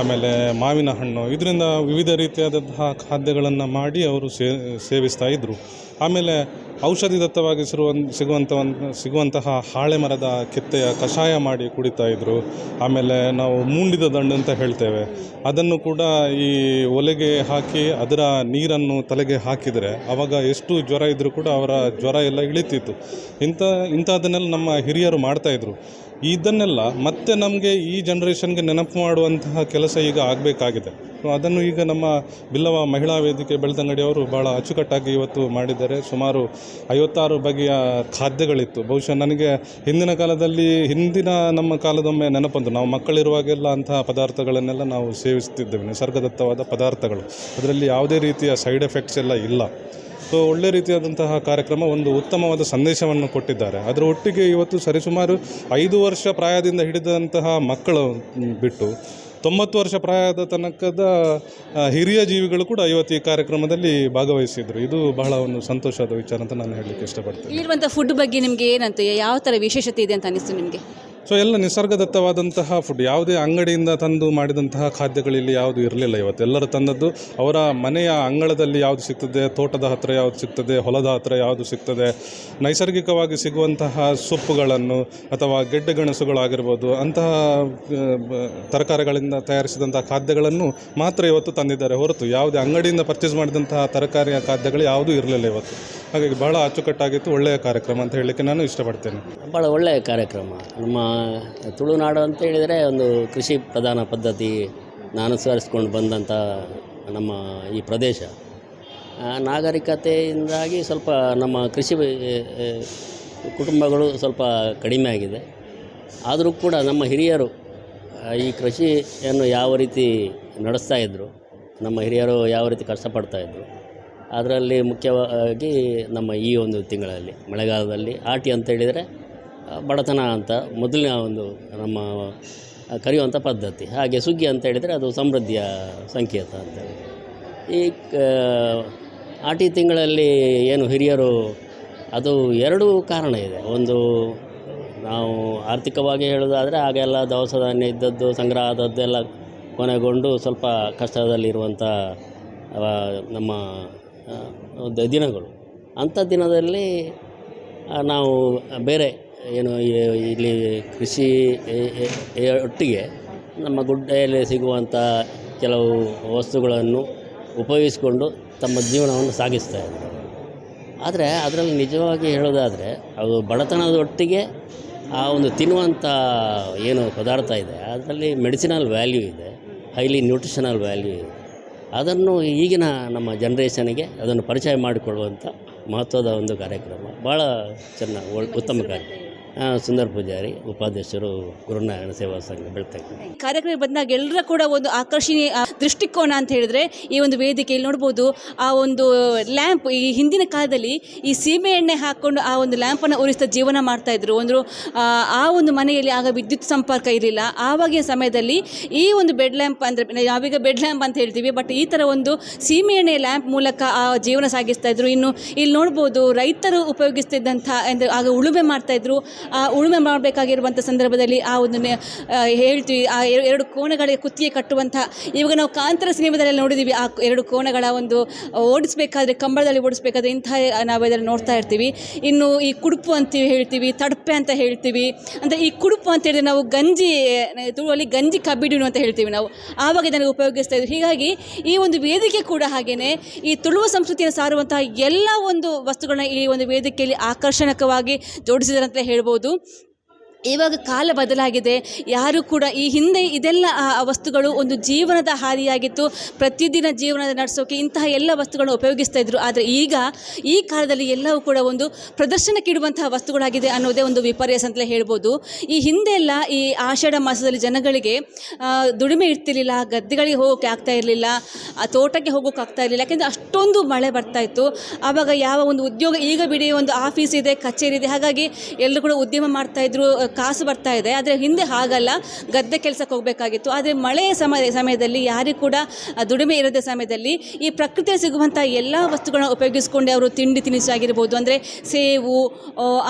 ಆಮೇಲೆ ಮಾವಿನ ಹಣ್ಣು. ಇದರಿಂದ ವಿವಿಧ ರೀತಿಯಾದಂತಹ ಖಾದ್ಯಗಳನ್ನು ಮಾಡಿ ಅವರು ಸೇವಿಸ್ತಾ ಇದ್ದರು ಆಮೇಲೆ ಔಷಧಿದತ್ತವಾಗಿ ಸಿರುವ ಸಿಗುವಂಥ ಒಂದು ಸಿಗುವಂತಹ ಹಾಳೆ ಮರದ ಕೆತ್ತೆಯ ಕಷಾಯ ಮಾಡಿ ಕುಡಿತಾ ಇದ್ದರು ಆಮೇಲೆ ನಾವು ಮೂಂಡಿದ ದಂಡು ಅಂತ ಹೇಳ್ತೇವೆ. ಅದನ್ನು ಕೂಡ ಈ ಒಲೆಗೆ ಹಾಕಿ ಅದರ ನೀರನ್ನು ತಲೆಗೆ ಹಾಕಿದರೆ ಆವಾಗ ಎಷ್ಟು ಜ್ವರ ಇದ್ದರೂ ಕೂಡ ಅವರ ಜ್ವರ ಎಲ್ಲ ಇಳಿತಿತ್ತು. ಇಂಥ ಇಂಥದ್ದನ್ನೆಲ್ಲ ನಮ್ಮ ಹಿರಿಯರು ಮಾಡ್ತಾಯಿದ್ರು ಇದನ್ನೆಲ್ಲ ಮತ್ತೆ ನಮಗೆ ಈ ಜನ್ರೇಷನ್ಗೆ ನೆನಪು ಮಾಡುವಂತಹ ಕೆಲಸ ಈಗ ಆಗಬೇಕಾಗಿದೆ. ಸೊ ಅದನ್ನು ಈಗ ನಮ್ಮ ಬಿಲ್ಲವ ಮಹಿಳಾ ವೇದಿಕೆ ಬೆಳ್ತಂಗಡಿಯವರು ಭಾಳ ಅಚ್ಚುಕಟ್ಟಾಗಿ ಇವತ್ತು ಮಾಡಿದ್ದಾರೆ. ಸುಮಾರು ಐವತ್ತಾರು ಬಗೆಯ ಖಾದ್ಯಗಳಿತ್ತು. ಬಹುಶಃ ನನಗೆ ಹಿಂದಿನ ಕಾಲದಲ್ಲಿ ಹಿಂದಿನ ನಮ್ಮ ಕಾಲದೊಮ್ಮೆ ನೆನಪಂತು. ನಾವು ಮಕ್ಕಳಿರುವಾಗೆಲ್ಲ ಅಂತಹ ಪದಾರ್ಥಗಳನ್ನೆಲ್ಲ ನಾವು ಸೇವಿಸ್ತಿದ್ದೇವೆ ನಿಸರ್ಗದತ್ತವಾದ ಪದಾರ್ಥಗಳು. ಅದರಲ್ಲಿ ಯಾವುದೇ ರೀತಿಯ ಸೈಡ್ ಎಫೆಕ್ಟ್ಸ್ ಎಲ್ಲ ಇಲ್ಲ. ಸೊ ಒಳ್ಳೆ ರೀತಿಯಾದಂತಹ ಕಾರ್ಯಕ್ರಮ, ಒಂದು ಉತ್ತಮವಾದ ಸಂದೇಶವನ್ನು ಕೊಟ್ಟಿದ್ದಾರೆ. ಅದರ ಒಟ್ಟಿಗೆ ಇವತ್ತು ಸರಿಸುಮಾರು ಐದು ವರ್ಷ ಪ್ರಾಯದಿಂದ ಹಿಡಿದಂತಹ ಮಕ್ಕಳು ಬಿಟ್ಟು ತೊಂಬತ್ತು ವರ್ಷ ಪ್ರಾಯದ ತನಕದ ಹಿರಿಯ ಜೀವಿಗಳು ಕೂಡ ಇವತ್ತು ಈ ಕಾರ್ಯಕ್ರಮದಲ್ಲಿ ಭಾಗವಹಿಸಿದರು. ಇದು ಬಹಳ ಒಂದು ಸಂತೋಷದ ವಿಚಾರ ಅಂತ ನಾನು ಹೇಳಲಿಕ್ಕೆ ಇಷ್ಟಪಡ್ತೇನೆ. ಇಲ್ಲಿರುವಂಥ ಫುಡ್ ಬಗ್ಗೆ ನಿಮಗೆ ಏನಂತ, ಯಾವ ಥರ ವಿಶೇಷತೆ ಇದೆ ಅಂತ ಅನಿಸ್ತು ನಿಮಗೆ? ಸೊ ಎಲ್ಲ ನಿಸರ್ಗದತ್ತವಾದಂತಹ ಫುಡ್ ಯಾವುದೇ ಅಂಗಡಿಯಿಂದ ತಂದು ಮಾಡಿದಂತಹ ಖಾದ್ಯಗಳಿಲ್ಲಿ ಯಾವುದು ಇರಲಿಲ್ಲ ಇವತ್ತು. ಎಲ್ಲರೂ ತಂದದ್ದು ಅವರ ಮನೆಯ ಅಂಗಳದಲ್ಲಿ ಯಾವುದು ಸಿಗ್ತದೆ, ತೋಟದ ಹತ್ತಿರ ಯಾವುದು ಸಿಗ್ತದೆ, ಹೊಲದ ಹತ್ತಿರ ಯಾವುದು ಸಿಗ್ತದೆ, ನೈಸರ್ಗಿಕವಾಗಿ ಸಿಗುವಂತಹ ಸೊಪ್ಪುಗಳನ್ನು ಅಥವಾ ಗೆಡ್ಡೆ ಗೆಣಸುಗಳಾಗಿರ್ಬೋದು ಅಂತಹ ತರಕಾರಿಗಳಿಂದ ತಯಾರಿಸಿದಂತಹ ಖಾದ್ಯಗಳನ್ನು ಮಾತ್ರ ಇವತ್ತು ತಂದಿದ್ದಾರೆ ಹೊರತು ಯಾವುದೇ ಅಂಗಡಿಯಿಂದ ಪರ್ಚೇಸ್ ಮಾಡಿದಂತಹ ತರಕಾರಿಯ ಖಾದ್ಯಗಳು ಯಾವುದೂ ಇರಲಿಲ್ಲ ಇವತ್ತು. ಹಾಗಾಗಿ ಬಹಳ ಅಚ್ಚುಕಟ್ಟಾಗಿತ್ತು, ಒಳ್ಳೆಯ ಕಾರ್ಯಕ್ರಮ ಅಂತ ಹೇಳಲಿಕ್ಕೆ ನಾನು ಇಷ್ಟಪಡ್ತೇನೆ. ಭಾಳ ಒಳ್ಳೆಯ ಕಾರ್ಯಕ್ರಮ. ನಮ್ಮ ತುಳುನಾಡು ಅಂತ ಹೇಳಿದರೆ ಒಂದು ಕೃಷಿ ಪ್ರಧಾನ ಪದ್ಧತಿ ನಾನು ಅನುಸರಿಸ್ಕೊಂಡು ಬಂದಂಥ ನಮ್ಮ ಈ ಪ್ರದೇಶ. ನಾಗರಿಕತೆಯಿಂದಾಗಿ ಸ್ವಲ್ಪ ನಮ್ಮ ಕೃಷಿ ಕುಟುಂಬಗಳು ಸ್ವಲ್ಪ ಕಡಿಮೆ ಆಗಿದೆ. ಆದರೂ ಕೂಡ ನಮ್ಮ ಹಿರಿಯರು ಈ ಕೃಷಿಯನ್ನು ಯಾವ ರೀತಿ ನಡೆಸ್ತಾ ಇದ್ದರು ನಮ್ಮ ಹಿರಿಯರು ಯಾವ ರೀತಿ ಕಷ್ಟಪಡ್ತಾಯಿದ್ರು ಅದರಲ್ಲಿ ಮುಖ್ಯವಾಗಿ ನಮ್ಮ ಈ ಒಂದು ತಿಂಗಳಲ್ಲಿ, ಮಳೆಗಾಲದಲ್ಲಿ ಆಟಿ ಅಂತ ಹೇಳಿದರೆ ಬಡತನ ಅಂತ ಮೊದಲಿನ ಒಂದು ನಮ್ಮ ಕರೆಯುವಂಥ ಪದ್ಧತಿ. ಹಾಗೆ ಸುಗ್ಗಿ ಅಂತ ಹೇಳಿದರೆ ಅದು ಸಮೃದ್ಧಿಯ ಸಂಕೇತ ಅಂತೇಳಿ ಈ ಆಟಿ ತಿಂಗಳಲ್ಲಿ ಏನು ಹಿರಿಯರು, ಅದು ಎರಡು ಕಾರಣ ಇದೆ. ಒಂದು, ನಾವು ಆರ್ಥಿಕವಾಗಿ ಹೇಳೋದಾದರೆ ಆಗೆಲ್ಲ ದವಸ ಧಾನ್ಯ ಇದ್ದದ್ದು, ಸಂಗ್ರಹ ಆದದ್ದೆಲ್ಲ ಕೊನೆಗೊಂಡು ಸ್ವಲ್ಪ ಕಷ್ಟದಲ್ಲಿರುವಂಥ ನಮ್ಮ ದಿನಗಳು. ಅಂಥ ದಿನದಲ್ಲಿ ನಾವು ಬೇರೆ ಏನು ಇಲ್ಲಿ ಕೃಷಿ ಒಟ್ಟಿಗೆ ನಮ್ಮ ಗುಡ್ಡೆಯಲ್ಲಿ ಸಿಗುವಂಥ ಕೆಲವು ವಸ್ತುಗಳನ್ನು ಉಪಯೋಗಿಸಿಕೊಂಡು ತಮ್ಮ ಜೀವನವನ್ನು ಸಾಗಿಸ್ತಾ ಇದ್ದಾರೆ. ಆದರೆ ಅದರಲ್ಲಿ ನಿಜವಾಗಿ ಹೇಳೋದಾದರೆ, ಅದು ಬಡತನದ ಒಟ್ಟಿಗೆ ಆ ಒಂದು ತಿನ್ನುವಂಥ ಏನು ಪದಾರ್ಥ ಇದೆ, ಅದರಲ್ಲಿ ಮೆಡಿಸಿನಲ್ ವ್ಯಾಲ್ಯೂ ಇದೆ, ಹೈಲಿ ನ್ಯೂಟ್ರಿಷನಲ್ ವ್ಯಾಲ್ಯೂ ಇದೆ. ಅದನ್ನು ಈಗಿನ ನಮ್ಮ ಜನ್ರೇಷನ್ಗೆ ಅದನ್ನು ಪರಿಚಯ ಮಾಡಿಕೊಡುವಂಥ ಮಹತ್ವದ ಒಂದು ಕಾರ್ಯಕ್ರಮ. ಭಾಳ ಚೆನ್ನಾಗಿ ಒಳ್ಳೆ ಉತ್ತಮ ಕಾರ್ಯಕ್ರಮ. ಸುಂದರ್ ಪೂಜಾರಿ ಉಪಾಧ್ಯಕ್ಷರು ಗುರುನಾರಾಯಣ ಸೇವಾ ಸಂಘ ಬೆಳ್ತಂಗಡಿ ಕಾರ್ಯಕ್ರಮ ಬಂದಾಗ ಎಲ್ಲರ ಕೂಡ ಒಂದು ಆಕರ್ಷಣೀಯ ದೃಷ್ಟಿಕೋನ ಅಂತ ಹೇಳಿದ್ರೆ ಈ ಒಂದು ವೇದಿಕೆಯಲ್ಲಿ ನೋಡ್ಬೋದು ಆ ಒಂದು ಲ್ಯಾಂಪ್ ಈ ಹಿಂದಿನ ಕಾಲದಲ್ಲಿ ಈ ಸೀಮೆ ಎಣ್ಣೆ ಹಾಕ್ಕೊಂಡು ಆ ಒಂದು ಲ್ಯಾಂಪನ್ನು ಉರಿಸ್ತಾ ಜೀವನ ಮಾಡ್ತಾ ಇದ್ರು. ಒಂದು ಆ, ಒಂದು ಮನೆಯಲ್ಲಿ ಆಗ ವಿದ್ಯುತ್ ಸಂಪರ್ಕ ಇರಲಿಲ್ಲ. ಆವಾಗಿನ ಸಮಯದಲ್ಲಿ ಈ ಒಂದು ಬೆಡ್ ಲ್ಯಾಂಪ್ ಅಂದರೆ ಯಾವೀಗ ಬೆಡ್ ಲ್ಯಾಂಪ್ ಅಂತ ಹೇಳ್ತೀವಿ ಬಟ್ ಈ ಥರ ಒಂದು ಸೀಮೆ ಎಣ್ಣೆ ಲ್ಯಾಂಪ್ ಮೂಲಕ ಆ ಜೀವನ ಸಾಗಿಸ್ತಾ ಇದ್ರು. ಇನ್ನು ಇಲ್ಲಿ ನೋಡ್ಬೋದು ರೈತರು ಉಪಯೋಗಿಸ್ತಿದ್ದಂಥ ಅಂದರೆ ಆಗ ಉಳುಮೆ ಮಾಡ್ತಾ ಇದ್ರು. ಉಳುಮೆ ಮಾಡಬೇಕಾಗಿರುವಂಥ ಸಂದರ್ಭದಲ್ಲಿ ಆ ಒಂದು ಹೇಳ್ತೀವಿ, ಆ ಎರ- ಎರಡು ಕೋಣಗಳಿಗೆ ಕುತ್ತಿಗೆ ಕಟ್ಟುವಂಥ ಇವಾಗ ನಾವು ಕಾಂತರ ಸಿನಿಮಾದಲ್ಲಿ ನೋಡಿದ್ದೀವಿ ಆ ಎರಡು ಕೋಣಗಳ ಒಂದು ಓಡಿಸ್ಬೇಕಾದ್ರೆ, ಕಂಬಳದಲ್ಲಿ ಓಡಿಸ್ಬೇಕಾದ್ರೆ ಇಂಥ ನಾವು ಇದರಲ್ಲಿ ನೋಡ್ತಾ ಇರ್ತೀವಿ. ಇನ್ನು ಈ ಕುಡುಪು ಅಂತೀವಿ ಹೇಳ್ತೀವಿ, ತಡಪೆ ಅಂತ ಹೇಳ್ತೀವಿ. ಅಂದರೆ ಈ ಕುಡುಪು ಅಂತ ಹೇಳಿದ್ರೆ ನಾವು ಗಂಜಿ ತುಳುವಲ್ಲಿ ಗಂಜಿ ಕಬ್ಬಿಡಿನು ಅಂತ ಹೇಳ್ತೀವಿ ನಾವು. ಆವಾಗ ಇದನ್ನು ಉಪಯೋಗಿಸ್ತಾ ಇದ್ವಿ ಹೀಗಾಗಿ ಈ ಒಂದು ವೇದಿಕೆ ಕೂಡ ಹಾಗೆಯೇ ಈ ತುಳುವ ಸಂಸ್ಕೃತಿಯನ್ನು ಸಾರುವಂತಹ ಎಲ್ಲ ಒಂದು ವಸ್ತುಗಳನ್ನ ಈ ಒಂದು ವೇದಿಕೆಯಲ್ಲಿ ಆಕರ್ಷಣಕವಾಗಿ ಜೋಡಿಸಿದ್ದಾರೆ ಅಂತ ಹೇಳ್ಬೋದು. போதும். ಇವಾಗ ಕಾಲ ಬದಲಾಗಿದೆ. ಯಾರು ಕೂಡ ಈ ಹಿಂದೆ ಇದೆಲ್ಲ ಆ ವಸ್ತುಗಳು ಒಂದು ಜೀವನದ ಹಾದಿಯಾಗಿತ್ತು. ಪ್ರತಿದಿನ ಜೀವನ ನಡೆಸೋಕೆ ಇಂತಹ ಎಲ್ಲ ವಸ್ತುಗಳನ್ನು ಉಪಯೋಗಿಸ್ತಾ ಇದ್ರು. ಆದರೆ ಈಗ ಈ ಕಾಲದಲ್ಲಿ ಎಲ್ಲವೂ ಕೂಡ ಒಂದು ಪ್ರದರ್ಶನಕ್ಕಿಡುವಂತಹ ವಸ್ತುಗಳಾಗಿದೆ ಅನ್ನೋದೇ ಒಂದು ವಿಪರ್ಯಾಸ ಅಂತಲೇ ಹೇಳ್ಬೋದು. ಈ ಹಿಂದೆ ಎಲ್ಲ ಈ ಆಷಾಢ ಮಾಸದಲ್ಲಿ ಜನಗಳಿಗೆ ದುಡಿಮೆ ಇರ್ತಿರ್ಲಿಲ್ಲ ಗದ್ದೆಗಳಿಗೆ ಹೋಗೋಕೆ ಆಗ್ತಾ ಇರಲಿಲ್ಲ ತೋಟಕ್ಕೆ ಹೋಗೋಕೆ ಆಗ್ತಾ ಇರಲಿಲ್ಲ. ಯಾಕೆಂದರೆ ಅಷ್ಟೊಂದು ಮಳೆ ಬರ್ತಾ ಇತ್ತು. ಆವಾಗ ಯಾವ ಒಂದು ಉದ್ಯೋಗ ಈಗ ಬಿಡಿ ಒಂದು ಆಫೀಸ್ ಇದೆ ಕಚೇರಿ ಇದೆ. ಹಾಗಾಗಿ ಎಲ್ಲರೂ ಕೂಡ ಉದ್ಯಮ ಮಾಡ್ತಾ ಇದ್ರು ಆ, ಕಾಸು ಬರ್ತಾ ಇದೆ, ಆದರೆ ಹಿಂದೆ ಹಾಗಲ್ಲ. ಗದ್ದೆ ಕೆಲಸಕ್ಕೆ ಹೋಗಬೇಕಾಗಿತ್ತು. ಆದರೆ ಮಳೆಯ ಸಮಯ, ಸಮಯದಲ್ಲಿ ಯಾರಿಗೂ ಕೂಡ ದುಡಿಮೆ ಇರದ ಸಮಯದಲ್ಲಿ ಈ ಪ್ರಕೃತಿಯಲ್ಲಿ ಸಿಗುವಂಥ ಎಲ್ಲ ವಸ್ತುಗಳನ್ನ ಉಪಯೋಗಿಸ್ಕೊಂಡು ಅವರು ತಿಂಡಿ ತಿನಿಸು ಆಗಿರ್ಬೋದು, ಅಂದರೆ ಸೇವು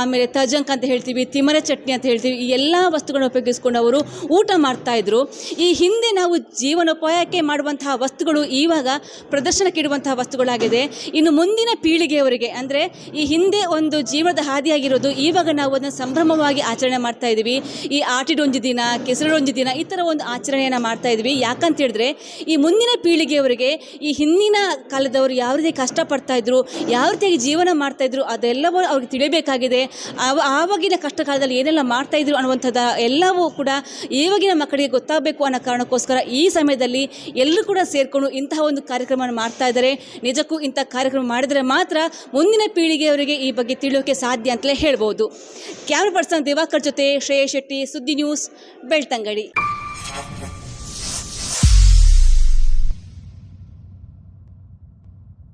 ಆಮೇಲೆ ತಜಂಕ್ ಅಂತ ಹೇಳ್ತೀವಿ, ತಿಮರ ಚಟ್ನಿ ಅಂತ ಹೇಳ್ತೀವಿ, ಈ ಎಲ್ಲ ವಸ್ತುಗಳನ್ನ ಉಪಯೋಗಿಸ್ಕೊಂಡು ಅವರು ಊಟ ಮಾಡ್ತಾ ಇದ್ರು. ಈ ಹಿಂದೆ ನಾವು ಜೀವನೋಪಾಯಕ್ಕೆ ಮಾಡುವಂತಹ ವಸ್ತುಗಳು ಇವಾಗ ಪ್ರದರ್ಶನಕ್ಕಿಡುವಂತಹ ವಸ್ತುಗಳಾಗಿದೆ. ಇನ್ನು ಮುಂದಿನ ಪೀಳಿಗೆಯವರಿಗೆ, ಅಂದರೆ ಈ ಹಿಂದೆ ಒಂದು ಜೀವನದ ಹಾದಿಯಾಗಿರೋದು ಇವಾಗ ನಾವು ಅದನ್ನು ಸಂಭ್ರಮವಾಗಿ ಆಚರಣೆ ಮಾಡ್ತಾ ಇದ್ದೀವಿ ಈ ಆಟಿಡೊಂಜಿ ದಿನ ಕೆಸರೊಂಜಿ ದಿನ ಈ ಥರ ಒಂದು ಆಚರಣೆಯನ್ನು ಮಾಡ್ತಾ ಇದ್ವಿ. ಯಾಕಂತ ಹೇಳಿದ್ರೆ, ಈ ಮುಂದಿನ ಪೀಳಿಗೆಯವರಿಗೆ ಈ ಹಿಂದಿನ ಕಾಲದವರು ಯಾವ ರೀತಿ ಕಷ್ಟಪಡ್ತಾ ಇದ್ರು, ಯಾವ ರೀತಿಯಾಗಿ ಜೀವನ ಮಾಡ್ತಾ ಇದ್ರು, ಅದೆಲ್ಲವೂ ಅವ್ರಿಗೆ ತಿಳಿಬೇಕಾಗಿದೆ. ಆವ ಆವಾಗಿನ ಕಷ್ಟ ಕಾಲದಲ್ಲಿ ಏನೆಲ್ಲ ಮಾಡ್ತಾ ಇದ್ರು ಅನ್ನುವಂಥದ್ದು ಎಲ್ಲವೂ ಕೂಡ ಇವಾಗಿನ ಮಕ್ಕಳಿಗೆ ಗೊತ್ತಾಗಬೇಕು ಅನ್ನೋ ಕಾರಣಕ್ಕೋಸ್ಕರ ಈ ಸಮಯದಲ್ಲಿ ಎಲ್ಲರೂ ಕೂಡ ಸೇರಿಕೊಂಡು ಇಂತಹ ಒಂದು ಕಾರ್ಯಕ್ರಮವನ್ನು ಮಾಡ್ತಾ ಇದ್ದಾರೆ. ನಿಜಕ್ಕೂ ಇಂಥ ಕಾರ್ಯಕ್ರಮ ಮಾಡಿದರೆ ಮಾತ್ರ ಮುಂದಿನ ಪೀಳಿಗೆಯವರಿಗೆ ಈ ಬಗ್ಗೆ ತಿಳಿಯೋಕೆ ಸಾಧ್ಯ ಅಂತಲೇ ಹೇಳ್ಬೋದು. ಕ್ಯಾಮ್ರಾ ಪರ್ಸನ್ ದಿವಾಕರ್ ಜೊತೆ കൊല്ലത്തെ ശ്രേയ ഷെട്ടി സുദ്ദി ന്യൂസ് വെൾത്തങ്കടി